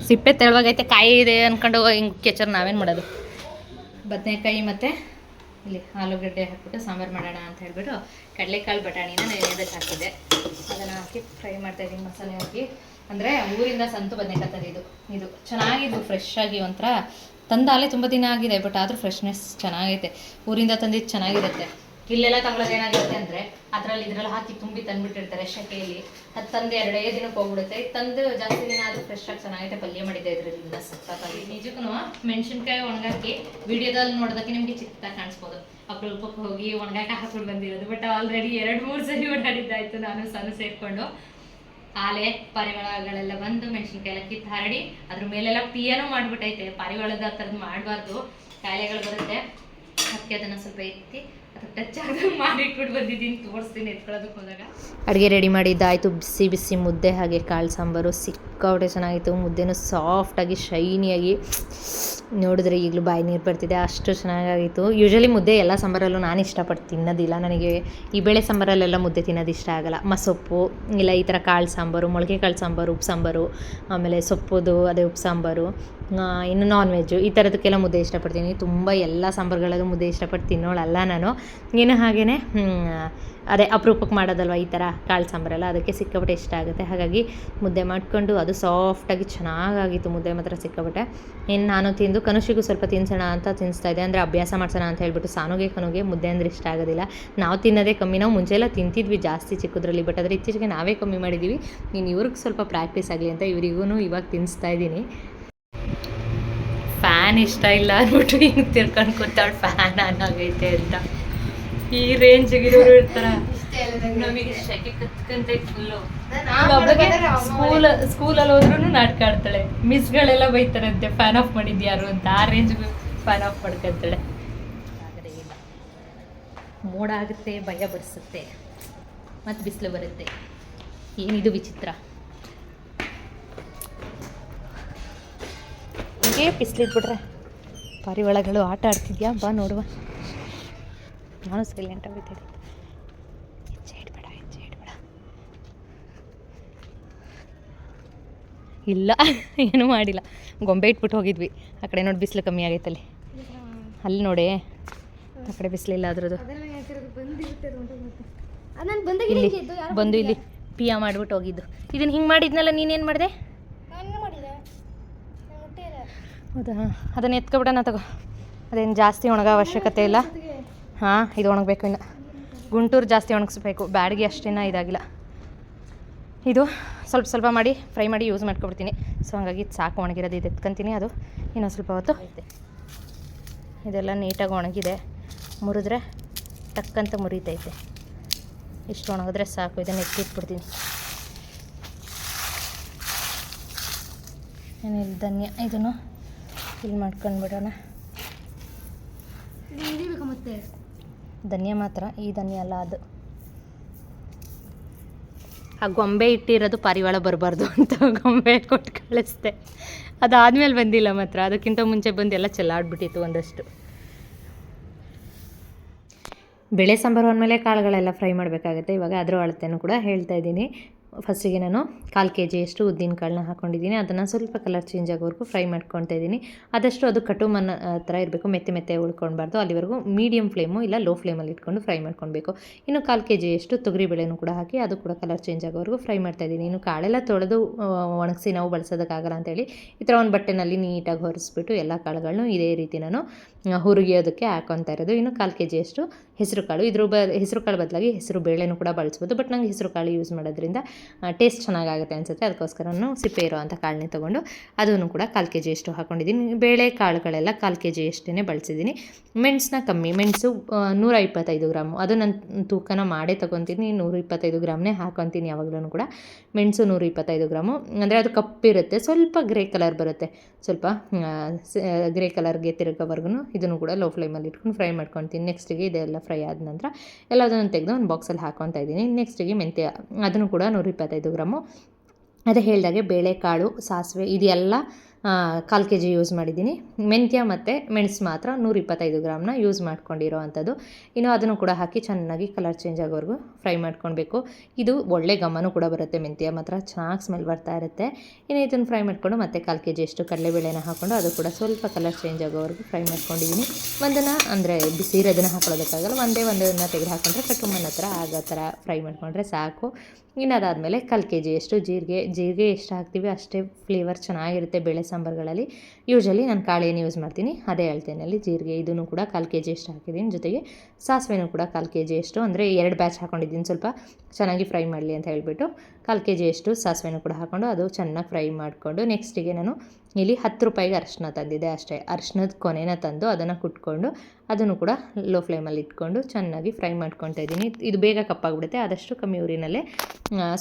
A: ಸಿಪ್ಪೆ ತೆಳುವಾಗೈತೆ ಕಾಯಿ ಇದೆ ಅನ್ಕೊಂಡು ಹಿಂಗೆ ಕೆಚರ್ ನಾವೇನು ಮಾಡೋದು? ಬದನೆಕಾಯಿ ಮತ್ತು ಇಲ್ಲಿ ಆಲೂಗಡ್ಡೆ ಹಾಕ್ಬಿಟ್ಟು ಸಾಂಬಾರು ಮಾಡೋಣ ಅಂತ ಹೇಳ್ಬಿಟ್ಟು ಕಡಲೆಕಾಳು ಬಟಾಣಿನ ನೈವೇದ್ಯಕ್ಕೆ ಹಾಕಿದ್ದೆ. ಅದನ್ನು ಹಾಕಿ ಫ್ರೈ ಮಾಡ್ತಾ ಇದ್ದೀನಿ ಮಸಾಲೆ ಹಾಕಿ. ಅಂದರೆ ಊರಿಂದ ಸಂತು ಬದನೆಕಾಯಿ ತರಿದು ಇದು. ಚೆನ್ನಾಗಿದ್ದು ಫ್ರೆಶ್ ಆಗಿ ಒಂಥರ ತಂದಾಲೆ ತುಂಬ ದಿನ ಆಗಿದೆ ಬಟ್ ಆದರೂ ಫ್ರೆಶ್ನೆಸ್ ಚೆನ್ನಾಗೈತೆ. ಊರಿಂದ ತಂದಿದ್ದು ಚೆನ್ನಾಗಿರುತ್ತೆ. ಇಲ್ಲೆಲ್ಲ ತಗೊಳ್ಳೋದು ಏನಾಗಿರುತ್ತೆ ಅಂದರೆ ಅದರಲ್ಲಿ ಇದರಲ್ಲಿ ಹಾಕಿ ತುಂಬಿ ತಂದ್ಬಿಟ್ಟಿರ್ತಾರೆ ಶೆಕೆಯಲ್ಲಿ. ಅದು ತಂದು ಎರಡೇ ದಿನಕ್ಕೆ ಹೋಗ್ಬಿಡುತ್ತೆ. ತಂದು ಜಾಸ್ತಿ ದಿನ ಆದರೂ ಫ್ರೆಶ್ ಆಗಿ ಚೆನ್ನಾಗೈತೆ ಪಲ್ಯ ಮಾಡಿದ್ದೆ ಇದರಿಂದ ಸಖತ್ತಾಗಿ. ನಿಜಕ್ಕೂ ಮೆಣಸಿನ್ಕಾಯಿ, ಒಣಗಾಕಿ ವಿಡಿಯೋದಲ್ಲಿ ನೋಡೋದಕ್ಕೆ ನಿಮಗೆ ಚಿಕ್ಕದಾಗಿ ಕಾಣಿಸ್ಬೋದು. ಅಪರೂಪಕ್ಕೆ ಹೋಗಿ ಒಣಗಾಕ ಹಾಕೊಂಡು ಬಂದಿರೋದು. ಬಟ್ ಆಲ್ರೆಡಿ ಎರಡು, ಮೂರು ಸರಿ ಓಡಾಡಿದ್ದಾಯ್ತು ನಾನು ಸಣ್ಣ ಸೇರಿಕೊಂಡು. ಆಲೆ, ಪಾರಿವಾಳಗಳೆಲ್ಲ ಬಂದು ಮೆಣಸಿನ್ಕಾಯಿ ಎಲ್ಲ ಕಿತ್ತು ಹರಡಿ, ಅದ್ರ ಮೇಲೆಲ್ಲ ಪಿಯನು ಮಾಡ್ಬಿಟ್ಟೈತೆ. ಪಾರಿವಾಳದ ಥರದ್ದು ಮಾಡಬಾರ್ದು. ಕಾಯಿಲೆಗಳು ಬರುತ್ತೆ. ಅದಕ್ಕೆ ಅದನ್ನು ಸ್ವಲ್ಪ ಎತ್ತಿ (laughs) ಅಡುಗೆ ರೆಡಿ ಮಾಡಿದ್ದಾಯಿತು ಬಿಸಿ ಬಿಸಿ ಮುದ್ದೆ ಹಾಗೆ ಕಾಳು ಸಾಂಬಾರು ಸಿಕ್ಕಾಪಟ್ಟೆ ಚೆನ್ನಾಗಿತ್ತು ಮುದ್ದೆನೂ ಸಾಫ್ಟಾಗಿ ಶೈನಿಯಾಗಿ ನೋಡಿದ್ರೆ ಈಗಲೂ ಬಾಯಿ ನೀರು ಬರ್ತಿದೆ, ಅಷ್ಟು ಚೆನ್ನಾಗಾಗಿತ್ತು. ಯೂಶ್ವಲಿ ಮುದ್ದೆ ಎಲ್ಲ ಸಾಂಬಾರಲ್ಲೂ ನಾನು ಇಷ್ಟಪಟ್ಟು ತಿನ್ನೋದಿಲ್ಲ ನನಗೆ. ಈ ಬೇಳೆ ಸಾಂಬಾರಲ್ಲೆಲ್ಲ ಮುದ್ದೆ ತಿನ್ನೋದು ಇಷ್ಟ ಆಗಲ್ಲ. ಮಸೊಪ್ಪು ಇಲ್ಲ ಈ ಥರ ಕಾಳು ಸಾಂಬಾರು, ಮೊಳಕೆ ಕಾಳು ಸಾಂಬಾರು, ಉಪ್ಪು ಸಾಂಬಾರು, ಆಮೇಲೆ ಸೊಪ್ಪುದು, ಅದೇ ಉಪ್ಪು ಸಾಂಬಾರು ಇನ್ನು ನಾನ್ ವೆಜ್ಜು ಈ ಥರದಕ್ಕೆಲ್ಲ ಮುದ್ದೆ ಇಷ್ಟಪಡ್ತೀನಿ. ತುಂಬ ಎಲ್ಲ ಸಾಂಬಾರುಗಳಲ್ಲೂ ಮುದ್ದೆ ಇಷ್ಟಪಟ್ಟು ತಿನ್ನೋಳಲ್ಲ ನಾನು. ಏನು ಹಾಗೆಯೇ ಅದೇ ಅಪರೂಪಕ್ಕೆ ಮಾಡೋದಲ್ವ ಈ ಥರ ಕಾಳು ಸಾಂಬಾರೆಲ್ಲ? ಅದಕ್ಕೆ ಸಿಕ್ಕಾಪಟ್ಟೆ ಇಷ್ಟ ಆಗುತ್ತೆ. ಹಾಗಾಗಿ ಮುದ್ದೆ ಮಾಡಿಕೊಂಡು ಅದು ಸಾಫ್ಟಾಗಿ ಚೆನ್ನಾಗಾಗಿತ್ತು ಮುದ್ದೆ ಮಾತ್ರ ಸಿಕ್ಕಾಪಟ್ಟೆ. ಇನ್ನು ನಾನು ತಿಂದು ಕನುಷಿಗೂ ಸ್ವಲ್ಪ ತಿನ್ಸೋಣ ಅಂತ ತಿನ್ನಿಸ್ತಾ ಇದೆ ಅಂದರೆ ಅಭ್ಯಾಸ ಮಾಡ್ಸೋಣ ಅಂತ ಹೇಳ್ಬಿಟ್ಟು ಸಾನುಗೆ ಕನುಗೆ ಮುದ್ದೆ ಅಂದರೆ ಇಷ್ಟ ಆಗೋದಿಲ್ಲ. ನಾವು ತಿನ್ನೋದೇ ಕಮ್ಮಿ. ನಾವು ಮುಂಚೆ ಎಲ್ಲ ತಿಂತಿದ್ವಿ ಜಾಸ್ತಿ ಚಿಕ್ಕದ್ರಲ್ಲಿ. ಬಟ್ ಆದರೆ ಇತ್ತೀಚೆಗೆ ನಾವೇ ಕಮ್ಮಿ ಮಾಡಿದ್ದೀವಿ ನೀನು ಇವ್ರಿಗೆ ಸ್ವಲ್ಪ ಪ್ರಾಕ್ಟೀಸ್ ಆಗಲಿ ಅಂತ ಇವರಿಗೂ ಇವಾಗ ತಿನ್ನಿಸ್ತಾ ಇದ್ದೀನಿ. ಫ್ಯಾನ್ ಇಷ್ಟ ಇಲ್ಲ ಅಂದ್ಬಿಟ್ಟು ಹಿಂಗೆ ತಿರ್ಕೊಂಡು ಕೂತಾಳು. ಫ್ಯಾನ್ ಆನ್ ಆಗೈತೆ ಅಂತ. ಈ ರೇಂಜಿಗೆ ಇರೋರು ಇರ್ತಾರ. ನಮಗೆ ಶೆಕೆ ಕತ್ಕಂತೈತೆ ಫುಲ್ಲು ಸ್ಕೂಲ್ ಸ್ಕೂಲಲ್ಲಿ ಹೋದ್ರೂ ನಾಟಕ ಆಡ್ತಾಳೆ. ಮಿಸ್ಗಳೆಲ್ಲ ಬೈತಾರಂತೆ ಫ್ಯಾನ್ ಆಫ್ ಮಾಡಿದ್ಯಾರು ಅಂತ. ಆ ರೇಂಜ್ಗೆ ಫ್ಯಾನ್ ಆಫ್ ಮಾಡ್ಕೊಂತಾಳೆ. ಮೋಡ ಆಗುತ್ತೆ ಭಯ ಬರ್ಸುತ್ತೆ. ಮತ್ತು ಬಿಸಿಲು ಬರುತ್ತೆ. ಏನಿದು ವಿಚಿತ್ರ. ಹೀಗೆ ಬಿಸಿಲಿಟ್ಬಿಟ್ರೆ ಪಾರಿವಾಳಗಳು ಆಟ ಆಡ್ತಿದ್ಯಾ? ಬಾ ನೋಡುವ. ನಾನು ಸೈಲೆಂಟ್ ಆಗಿದ್ದೀನಿ ಹೆಚ್ಚೆ ಇಡ್ಬೇಡ ಹೆಚ್ಚೆ ಇಡ್ಬೇಡ. ಇಲ್ಲ ಏನೂ ಮಾಡಿಲ್ಲ. ಗೊಂಬೆ ಇಟ್ಬಿಟ್ಟು ಹೋಗಿದ್ವಿ. ಆ ಕಡೆ ನೋಡಿ ಬಿಸಿಲು ಕಮ್ಮಿ ಆಗೈತಲ್ಲಿ. ಅಲ್ಲಿ ನೋಡಿ ಆ ಕಡೆ ಬಿಸಿಲಿಲ್ಲ ಅದ್ರದ್ದು. ಇಲ್ಲಿ ಬಂದು ಇಲ್ಲಿ ಪಿಯಾ ಮಾಡ್ಬಿಟ್ಟು ಹೋಗಿದ್ದು. ಇದನ್ನು ಹಿಂಗೆ ಮಾಡಿದ್ನಲ್ಲ ನೀನೇನು ಮಾಡಿದೆ? ಹೌದಾ? ಅದನ್ನು ಎತ್ಕೊಬಿಡೋಣ ತಗೋ. ಅದೇನು ಜಾಸ್ತಿ ಒಣಗೋ ಅವಶ್ಯಕತೆ ಇಲ್ಲ. ಹಾಂ, ಇದು ಒಣಗಬೇಕು ಇನ್ನು. ಗುಂಟೂರು ಜಾಸ್ತಿ ಒಣಗಿಸ್ಬೇಕು. ಬ್ಯಾಡಿಗೆ ಅಷ್ಟೇನ ಇದಾಗಿಲ್ಲ. ಇದು ಸ್ವಲ್ಪ ಸ್ವಲ್ಪ ಮಾಡಿ, ಫ್ರೈ ಮಾಡಿ ಯೂಸ್ ಮಾಡ್ಕೊಬಿಡ್ತೀನಿ. ಸೊ ಹಾಗಾಗಿ ಸಾಕು, ಒಣಗಿರೋದು ಇದು ಎತ್ಕೊತೀನಿ ಅದು. ಇನ್ನೊಂದು ಸ್ವಲ್ಪ ಹೊತ್ತು ಐತೆ ಇದೆಲ್ಲ ನೀಟಾಗಿ ಒಣಗಿದೆ. ಮುರಿದ್ರೆ ಟಕ್ಕಂತ ಮುರಿತೈತೆ. ಇಷ್ಟು ಒಣಗಿದ್ರೆ ಸಾಕು, ಇದನ್ನು ಎತ್ತಿಟ್ಬಿಡ್ತೀನಿ. ಏನಿಲ್ಲ ಧನ್ಯ. ಇದನ್ನು ಇಲ್ಲಿ ಮಾಡ್ಕೊಂಡ್ಬಿಡೋಣ.
C: ಮತ್ತೆ.
A: ಧನ್ಯ ಮಾತ್ರ ಈ ಧನ್ಯ ಅಲ್ಲ ಅದು. ಆ ಗೊಂಬೆ ಇಟ್ಟಿರೋದು ಪಾರಿವಾಳ ಬರಬಾರ್ದು ಅಂತ ಗೊಂಬೆ ಕೊಟ್ಟು ಕಳಿಸ್ದೆ. ಅದಾದ್ಮೇಲೆ ಬಂದಿಲ್ಲ ಮಾತ್ರ ಅದಕ್ಕಿಂತ ಮುಂಚೆ ಬಂದು ಎಲ್ಲ ಚೆಲ್ಲಾಡ್ಬಿಟ್ಟಿತ್ತು ಒಂದಷ್ಟು. ಬೆಳೆ ಸಾಂಬಾರು ಅಂದಮೇಲೆ ಕಾಳುಗಳೆಲ್ಲ ಫ್ರೈ ಮಾಡಬೇಕಾಗುತ್ತೆ ಇವಾಗ ಅದರ ಅಳತೆನೂ ಕೂಡ ಹೇಳ್ತಾ ಇದ್ದೀನಿ. ಫಸ್ಟಿಗೆ ನಾನು ಕಾಲು ಕೆ ಜಿಯಷ್ಟು ಉದ್ದಿನ ಕಾಳನ್ನ ಹಾಕ್ಕೊಂಡಿದ್ದೀನಿ ಅದನ್ನು ಸ್ವಲ್ಪ ಕಲರ್ ಚೇಂಜ್ ಆಗೋವರೆಗೂ ಫ್ರೈ ಮಾಡ್ಕೊತಾ ಇದ್ದೀನಿ. ಆದಷ್ಟು ಅದು ಕಟು ಮನ ಥರ ಇರಬೇಕು. ಮೆತ್ತೆ ಮೆತ್ತೆ ಉಳ್ಕೊಳ್ಬಾರ್ದು. ಅಲ್ಲಿವರೆಗೂ ಮೀಡಿಯಮ್ ಫ್ಲೇಮು ಇಲ್ಲ ಲೋ ಫ್ಲೇಮಲ್ಲಿ ಇಟ್ಕೊಂಡು ಫ್ರೈ ಮಾಡ್ಕೊಳ್ಬೇಕು. ಇನ್ನು ಕಾಲು ಕೆ ಜಿಯಷ್ಟು ತೊಗರಿಬೇಳೆನೂ ಕೂಡ ಹಾಕಿ ಅದು ಕೂಡ ಕಲರ್ ಚೇಂಜ್ ಆಗೋವರೆಗೂ ಫ್ರೈ ಮಾಡ್ತಾ ಇದ್ದೀನಿ. ಇನ್ನು ಕಾಳೆಲ್ಲ ತೊಳೆದು ಒಣಗಿಸಿ ನಾವು ಬಳಸೋದಕ್ಕಾಗಲ್ಲ ಅಂತೇಳಿ ಈ ಥರ ಒಂದು ಬಟ್ಟೆನಲ್ಲಿ ನೀಟಾಗಿ ಹೊರಿಸ್ಬಿಟ್ಟು ಎಲ್ಲ ಕಾಳುಗಳನ್ನು ಇದೇ ರೀತಿ ನಾನು ಹುರುಗಿಯೋದಕ್ಕೆ ಹಾಕೊತಾ ಇರೋದು. ಇನ್ನು ಕಾಲು ಕೆ ಜಿಯಷ್ಟು ಹೆಸರು ಕಾಳು ಇದ್ರ ಬ ಹೆಸರು ಕಾಳು ಬದಲಾಗಿ ಹೆಸರು ಬೇಳೆನೂ ಕೂಡ ಬಳಸ್ಬೋದು. ಬಟ್ ನಂಗೆ ಹೆಸರು ಕಾಳು ಯೂಸ್ ಮಾಡೋದ್ರಿಂದ ಟೇಸ್ಟ್ ಚೆನ್ನಾಗಾಗುತ್ತೆ ಅನಿಸುತ್ತೆ. ಅದಕ್ಕೋಸ್ಕರ ನಾನು ಸಿಪ್ಪೆ ಇರುವಂಥ ಕಾಳನ್ನೇ ತೊಗೊಂಡು ಅದನ್ನು ಕೂಡ ಕಾಲು ಕೆ ಜಿಯಷ್ಟು ಹಾಕ್ಕೊಂಡಿದ್ದೀನಿ ಬೇಳೆ ಕಾಳುಗಳೆಲ್ಲ ಕಾಲು ಕೆ ಜಿಯಷ್ಟೇ ಬಳಸಿದ್ದೀನಿ. ಮೆಣಸನ್ನ ಕಮ್ಮಿ, ಮೆಣಸು ನೂರ ಇಪ್ಪತ್ತೈದು ಗ್ರಾಮು. ಅದು ನಾನು ತೂಕನ ಮಾಡೇ ತೊಗೊತೀನಿ ನೂರ ಇಪ್ಪತ್ತೈದು ಗ್ರಾಮ್ನೇ ಹಾಕೊತೀನಿ ಯಾವಾಗಲೂ ಕೂಡ. ಮೆಣಸು ನೂರ ಇಪ್ಪತ್ತೈದು ಗ್ರಾಮು. ಅಂದರೆ ಅದು ಕಪ್ಪಿರುತ್ತೆ. ಸ್ವಲ್ಪ ಗ್ರೇ ಕಲರ್ ಬರುತ್ತೆ. ಸ್ವಲ್ಪ ಗ್ರೇ ಕಲರ್ಗೆ ತಿರುಗೋವರೆಗೂ ಇದನ್ನು ಕೂಡ ಲೋ ಫ್ಲೇಮಲ್ಲಿ ಇಟ್ಕೊಂಡು ಫ್ರೈ ಮಾಡ್ಕೊತೀನಿ. ನೆಕ್ಸ್ಟಿಗೆ ಇದೆಲ್ಲ ಫ್ರೈ ಆದ ನಂತರ ಎಲ್ಲದನ್ನು ತೆಗೆದು ಒಂದು ಬಾಕ್ಸಲ್ಲಿ ಹಾಕ್ಕೊತಾ ಇದ್ದೀನಿ. ನೆಕ್ಸ್ಟಿಗೆ ಮೆಂತ್ಯ, ಅದನ್ನು ಕೂಡ ನೂರ ಇಪ್ಪತ್ತೈದು ಗ್ರಾಮು. ಅದೇ ಹೇಳಿದಾಗೆ ಬೇಳೆಕಾಳು ಸಾಸಿವೆ ಇದೆಲ್ಲ ಕಾಲು ಕೆ ಜಿ ಯೂಸ್ ಮಾಡಿದ್ದೀನಿ. ಮೆಂತ್ಯ ಮತ್ತು ಮೆಣಸು ಮಾತ್ರ ನೂರಿಪ್ಪತ್ತೈದು ಗ್ರಾಮ್ನ ಯೂಸ್ ಮಾಡ್ಕೊಂಡಿರೋ ಅಂಥದ್ದು ಇನ್ನು ಅದನ್ನು ಕೂಡ ಹಾಕಿ ಚೆನ್ನಾಗಿ ಕಲರ್ ಚೇಂಜ್ ಆಗೋವರೆಗೂ ಫ್ರೈ ಮಾಡ್ಕೊಳ್ಬೇಕು. ಇದು ಒಳ್ಳೆ ಘಮನೂ ಕೂಡ ಬರುತ್ತೆ ಮೆಂತ್ಯ ಮಾತ್ರ, ಚೆನ್ನಾಗಿ ಸ್ಮೆಲ್ ಬರ್ತಾ ಇರುತ್ತೆ. ಇನ್ನು ಇದನ್ನು ಫ್ರೈ ಮಾಡಿಕೊಂಡು ಮತ್ತೆ ಕಾಲು ಕೆ ಜಿಯಷ್ಟು ಕಡಲೆಬೇಳೆನ ಹಾಕ್ಕೊಂಡು ಅದು ಕೂಡ ಸ್ವಲ್ಪ ಕಲರ್ ಚೇಂಜ್ ಆಗೋವರೆಗೂ ಫ್ರೈ ಮಾಡ್ಕೊಂಡಿದ್ದೀನಿ. ಒಂದನ್ನು ಅಂದರೆ ಬಿಸಿ ಇರೋದನ್ನು ಹಾಕೊಳ್ಳೋದಕ್ಕಾಗಲ್ಲ, ಒಂದೇ ಒಂದನ್ನು ತೆಗೆದು ಹಾಕೊಂಡ್ರೆ ಮಣ್ಣ ಹತ್ರ ಆಗೋ ಥರ ಫ್ರೈ ಮಾಡಿಕೊಂಡ್ರೆ ಸಾಕು. ಇನ್ನು ಅದಾದಮೇಲೆ ಕಾಲು ಕೆ ಜಿಯಷ್ಟು ಜೀರಿಗೆ ಜೀರಿಗೆ ಎಷ್ಟು ಹಾಕ್ತೀವಿ ಅಷ್ಟೇ ಫ್ಲೇವರ್ ಚೆನ್ನಾಗಿರುತ್ತೆ, ಬೇಳೆ ಸಾಂಬಾರುಗಳಲ್ಲಿ ಯೂಶಲಿ ನಾನು ಕಾಳೇನು ಯೂಸ್ ಮಾಡ್ತೀನಿ. ಅದೇ ಅಲ್ಲಿ ಜೀರಿಗೆ ಇದನ್ನು ಕೂಡ ಕಾಲು ಕೆ ಜಿ ಎಷ್ಟು ಹಾಕಿದ್ದೀನಿ. ಜೊತೆಗೆ ಸಾಸಿವೆನೂ ಕೂಡ ಕಾಲು ಕೆ ಜಿ ಎಷ್ಟು ಅಂದರೆ ಎರಡು ಬ್ಯಾಚ್ ಹಾಕೊಂಡಿದ್ದೀನಿ ಸ್ವಲ್ಪ ಚೆನ್ನಾಗಿ ಫ್ರೈ ಮಾಡಲಿ ಅಂತ ಹೇಳಿಬಿಟ್ಟು ಕಾಲು ಕೆ ಜಿ ಎಷ್ಟು ಸಾಸಿವೆನೂ ಕೂಡ ಹಾಕ್ಕೊಂಡು ಅದು ಚೆನ್ನಾಗಿ ಫ್ರೈ ಮಾಡಿಕೊಂಡು ನೆಕ್ಸ್ಟಿಗೆ ನಾನು ಇಲ್ಲಿ ಹತ್ತು ರೂಪಾಯಿಗೆ ಅರಿಶಿನ ತಂದಿದ್ದೆ ಅಷ್ಟೇ. ಅರಿಶಿನದ ಕೊನೆನ ತಂದು ಅದನ್ನು ಕುಟ್ಕೊಂಡು ಅದನ್ನು ಕೂಡ ಲೋ ಫ್ಲೇಮಲ್ಲಿ ಇಟ್ಕೊಂಡು ಚೆನ್ನಾಗಿ ಫ್ರೈ ಮಾಡ್ಕೊತಾ ಇದ್ದೀನಿ. ಇದು ಬೇಗ ಕಪ್ಪಾಗ್ಬಿಡುತ್ತೆ ಆದಷ್ಟು ಕಮ್ಮಿ ಊರಿನಲ್ಲೇ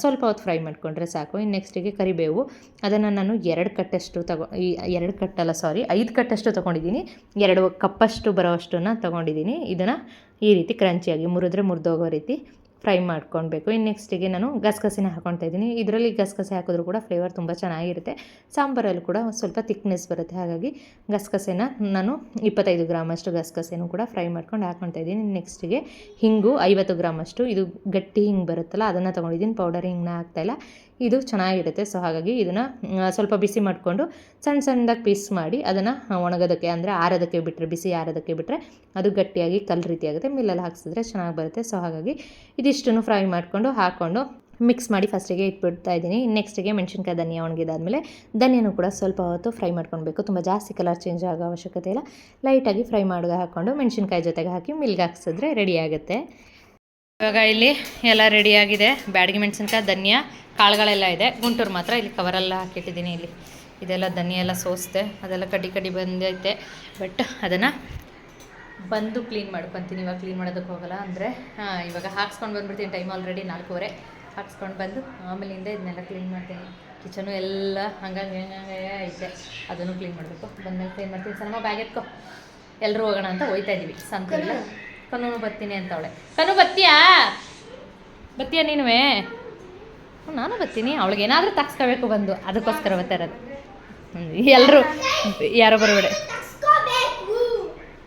A: ಸ್ವಲ್ಪ ಹೊತ್ತು ಫ್ರೈ ಮಾಡಿಕೊಂಡ್ರೆ ಸಾಕು. ಇನ್ನು ನೆಕ್ಸ್ಟಿಗೆ ಕರಿಬೇವು. ಅದನ್ನು ನಾನು ಎರಡು ಕಟ್ಟಷ್ಟು ತಗೊ, ಈ ಎರಡು ಕಟ್ಟಲ್ಲ ಸಾರಿ ಐದು ಕಟ್ಟಷ್ಟು ತೊಗೊಂಡಿದ್ದೀನಿ. ಎರಡು ಕಪ್ಪಷ್ಟು ಬರೋವಷ್ಟನ್ನು ತೊಗೊಂಡಿದ್ದೀನಿ. ಇದನ್ನು ಈ ರೀತಿ ಕ್ರಂಚಿಯಾಗಿ ಮುರಿದ್ರೆ ಮುರಿದೋಗೋ ರೀತಿ ಫ್ರೈ ಮಾಡ್ಕೊಳ್ಬೇಕು. ಇನ್ನು ನೆಕ್ಸ್ಟಿಗೆ ನಾನು ಗಸಗಸೆನ ಹಾಕ್ಕೊಳ್ತಾ ಇದ್ದೀನಿ. ಇದರಲ್ಲಿ ಗಸಗಸೆ ಹಾಕಿದ್ರೂ ಕೂಡ ಫ್ಲೇವರ್ ತುಂಬ ಚೆನ್ನಾಗಿರುತ್ತೆ. ಸಾಂಬಾರಲ್ಲಿ ಕೂಡ ಸ್ವಲ್ಪ ತಿಕ್ನೆಸ್ ಬರುತ್ತೆ. ಹಾಗಾಗಿ ಗಸಗಸೆನ ನಾನು ಇಪ್ಪತ್ತೈದು ಗ್ರಾಮಷ್ಟು ಗಸಗಸೆನೂ ಕೂಡ ಫ್ರೈ ಮಾಡ್ಕೊಂಡು ಹಾಕ್ಕೊಳ್ತಾ ಇದ್ದೀನಿ. ನೆಕ್ಸ್ಟಿಗೆ ಹಿಂಗು ಐವತ್ತು ಗ್ರಾಮಷ್ಟು, ಇದು ಗಟ್ಟಿ ಹಿಂಗೆ ಬರುತ್ತಲ್ಲ, ಅದನ್ನು ತೊಗೊಂಡಿದ್ದೀನಿ. ಪೌಡರ್ ಹಿಂಗನ್ನ ಹಾಕ್ತಾಯಿಲ್ಲ ಇದು ಚೆನ್ನಾಗಿರುತ್ತೆ. ಸೊ ಹಾಗಾಗಿ ಇದನ್ನು ಸ್ವಲ್ಪ ಬಿಸಿ ಮಾಡಿಕೊಂಡು ಸಣ್ಣ ಸಣ್ಣದಾಗಿ ಪೀಸ್ ಮಾಡಿ ಅದನ್ನು ಒಣಗೋದಕ್ಕೆ ಅಂದರೆ ಆರೋದಕ್ಕೆ ಬಿಟ್ಟರೆ ಬಿಸಿ ಆರೋದಕ್ಕೆ ಬಿಟ್ಟರೆ ಅದು ಗಟ್ಟಿಯಾಗಿ ಕಲ್ಲು ರೀತಿ ಆಗುತ್ತೆ ಮಿಲ್ಲಲ್ಲಿ ಹಾಕ್ಸಿದ್ರೆ ಚೆನ್ನಾಗಿ ಬರುತ್ತೆ. ಸೊ ಹಾಗಾಗಿ ಇದಿಷ್ಟನ್ನು ಫ್ರೈ ಮಾಡಿಕೊಂಡು ಹಾಕ್ಕೊಂಡು ಮಿಕ್ಸ್ ಮಾಡಿ ಫಸ್ಟಿಗೆ ಇಟ್ಬಿಡ್ತಾ ಇದ್ದೀನಿ. ನೆಕ್ಸ್ಟಿಗೆ ಮೆಣಸಿನ್ಕಾಯಿ, ಧನಿಯಾ ಒಣಗಿದಾದ್ಮೇಲೆ ಧನಿಯೂ ಕೂಡ ಸ್ವಲ್ಪ ಹೊತ್ತು ಫ್ರೈ ಮಾಡ್ಕೊಳ್ಬೇಕು. ತುಂಬ ಜಾಸ್ತಿ ಕಲರ್ ಚೇಂಜ್ ಆಗೋ ಅವಶ್ಯಕತೆ ಇಲ್ಲ. ಲೈಟಾಗಿ ಫ್ರೈ ಮಾಡೋದು ಹಾಕ್ಕೊಂಡು ಮೆಣಸಿನ್ಕಾಯಿ ಜೊತೆಗೆ ಹಾಕಿ ಮಿಲ್ಗೆ ಹಾಕ್ಸಿದ್ರೆ ರೆಡಿ ಆಗುತ್ತೆ. ಇವಾಗ ಇಲ್ಲಿ ಎಲ್ಲ ರೆಡಿಯಾಗಿದೆ ಬ್ಯಾಡಗಿ ಮೆಣಸಿನ್ಕಾಯಿ, ಧನಿಯಾ, ಕಾಳುಗಳೆಲ್ಲ ಇದೆ. ಗುಂಟೂರು ಮಾತ್ರ ಇಲ್ಲಿ ಕವರೆಲ್ಲ ಹಾಕಿಟ್ಟಿದ್ದೀನಿ ಇಲ್ಲಿ. ಇದೆಲ್ಲ ಧನಿಯೆಲ್ಲ ಎಲ್ಲ ಸೋಸ್ದೆ. ಅದೆಲ್ಲ ಕಡ್ಡಿ ಕಡ್ಡಿ ಬಂದೈತೆ. ಬಟ್ ಅದನ್ನು ಬಂದು ಕ್ಲೀನ್ ಮಾಡ್ಕೊತೀನಿ. ಇವಾಗ ಕ್ಲೀನ್ ಮಾಡೋದಕ್ಕೆ ಹೋಗಲ್ಲ ಅಂದರೆ ಇವಾಗ ಹಾಕ್ಸ್ಕೊಂಡು ಬಂದ್ಬಿಡ್ತೀನಿ. ಟೈಮ್ ಆಲ್ರೆಡಿ ನಾಲ್ಕೂವರೆ. ಹಾಕ್ಸ್ಕೊಂಡು ಬಂದು ಆಮೇಲಿಂದ ಇದನ್ನೆಲ್ಲ ಕ್ಲೀನ್ ಮಾಡ್ತೀನಿ. ಕಿಚನು ಎಲ್ಲ ಹಂಗಾಗಿ ಹಂಗಂಗೆ ಐತೆ. ಅದನ್ನು ಕ್ಲೀನ್ ಮಾಡಬೇಕು. ಬಂದಮೇಲೆ ಕ್ಲೀನ್ ಮಾಡ್ತೀನಿ. ಸನಮ್ಮ ಬ್ಯಾಗ್ ಎತ್ಕೊ. ಎಲ್ಲರೂ ಹೋಗೋಣ ಅಂತ ಹೋಯ್ತಾ ಇದ್ದೀವಿ ಸಂತೂರಿಲ್ಲ ಕನು ಬರ್ತೀನಿ ಅಂತವಳೆ. ಕನು ಬತ್ತಿಯಾ ಬತ್ತೀಯಾ ನೀನುವೇ ನಾನು ಬರ್ತೀನಿ ಅವಳಿಗೆ ಏನಾದರೂ ತಗ್ಸ್ಕೋಬೇಕು ಬಂದು. ಅದಕ್ಕೋಸ್ಕರ ಬರ್ತಾ ಇರೋದು. ಎಲ್ಲರೂ ಯಾರೋ ಬರಬೇಡ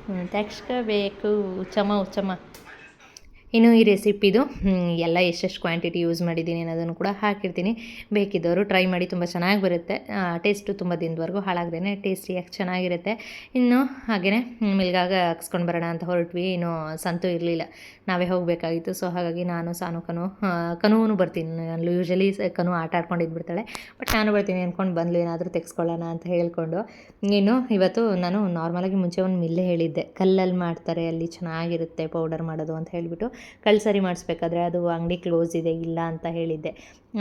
A: ಹ್ಞೂ ತೆಗ್ಸ್ಕೋಬೇಕು. ಉಚ್ಚಮ್ಮ ಉಚ್ಚಮ್ಮ ಇನ್ನು ಈ ರೆಸಿಪಿದು ಎಲ್ಲ ಎಷ್ಟೆಷ್ಟು ಕ್ವಾಂಟಿಟಿ ಯೂಸ್ ಮಾಡಿದ್ದೀನಿ ಅನ್ನೋದನ್ನು ಕೂಡ ಹಾಕಿರ್ತೀನಿ. ಬೇಕಿದ್ದವರು ಟ್ರೈ ಮಾಡಿ, ತುಂಬ ಚೆನ್ನಾಗಿ ಬರುತ್ತೆ. ಟೇಸ್ಟು ತುಂಬ ದಿನದವರೆಗೂ ಹಾಳಾಗ್ದೇ ಟೇಸ್ಟಿಯಾಗಿ ಚೆನ್ನಾಗಿರುತ್ತೆ. ಇನ್ನು ಹಾಗೆಯೇ ಮಿಲ್ಗಾಗ ಹಾಕ್ಸ್ಕೊಂಡು ಬರೋಣ ಅಂತ ಹೊರಟ್ವಿ. ಇನ್ನು ಸಂತು ಇರಲಿಲ್ಲ. ನಾವೇ ಹೋಗಬೇಕಾಗಿತ್ತು. ಸೊ ಹಾಗಾಗಿ ನಾನು, ಸಾನು, ಕನು ಕನುವೂ ಬರ್ತೀನಿ. ನಾನು ಯೂಶಲಿ ಕನು ಆಟ ಆಡ್ಕೊಂಡು ಇದ್ಬಿಡ್ತಾಳೆ. ಬಟ್ ನಾನು ಬರ್ತೀನಿ ಅಂದ್ಕೊಂಡು ಬಂದ್ಲು. ಏನಾದರೂ ತೆಗೆಸ್ಕೊಳ್ಳೋಣ ಅಂತ ಹೇಳ್ಕೊಂಡು. ಇನ್ನು ಇವತ್ತು ನಾನು ನಾರ್ಮಲಾಗಿ ಮುಂಚೆ ಒಂದು ಮಿಲ್ಲೆ ಹೇಳಿದ್ದೆ. ಕಲ್ಲಲ್ಲಿ ಮಾಡ್ತಾರೆ. ಅಲ್ಲಿ ಚೆನ್ನಾಗಿರುತ್ತೆ ಪೌಡರ್ ಮಾಡೋದು ಅಂತ ಹೇಳಿಬಿಟ್ಟು. ಕಳ್ಳು ಸರಿ ಮಾಡಿಸ್ಬೇಕಾದ್ರೆ ಅದು ಅಂಗಡಿ ಕ್ಲೋಸ್ ಇದೆ, ಇಲ್ಲ ಅಂತ ಹೇಳಿದ್ದೆ.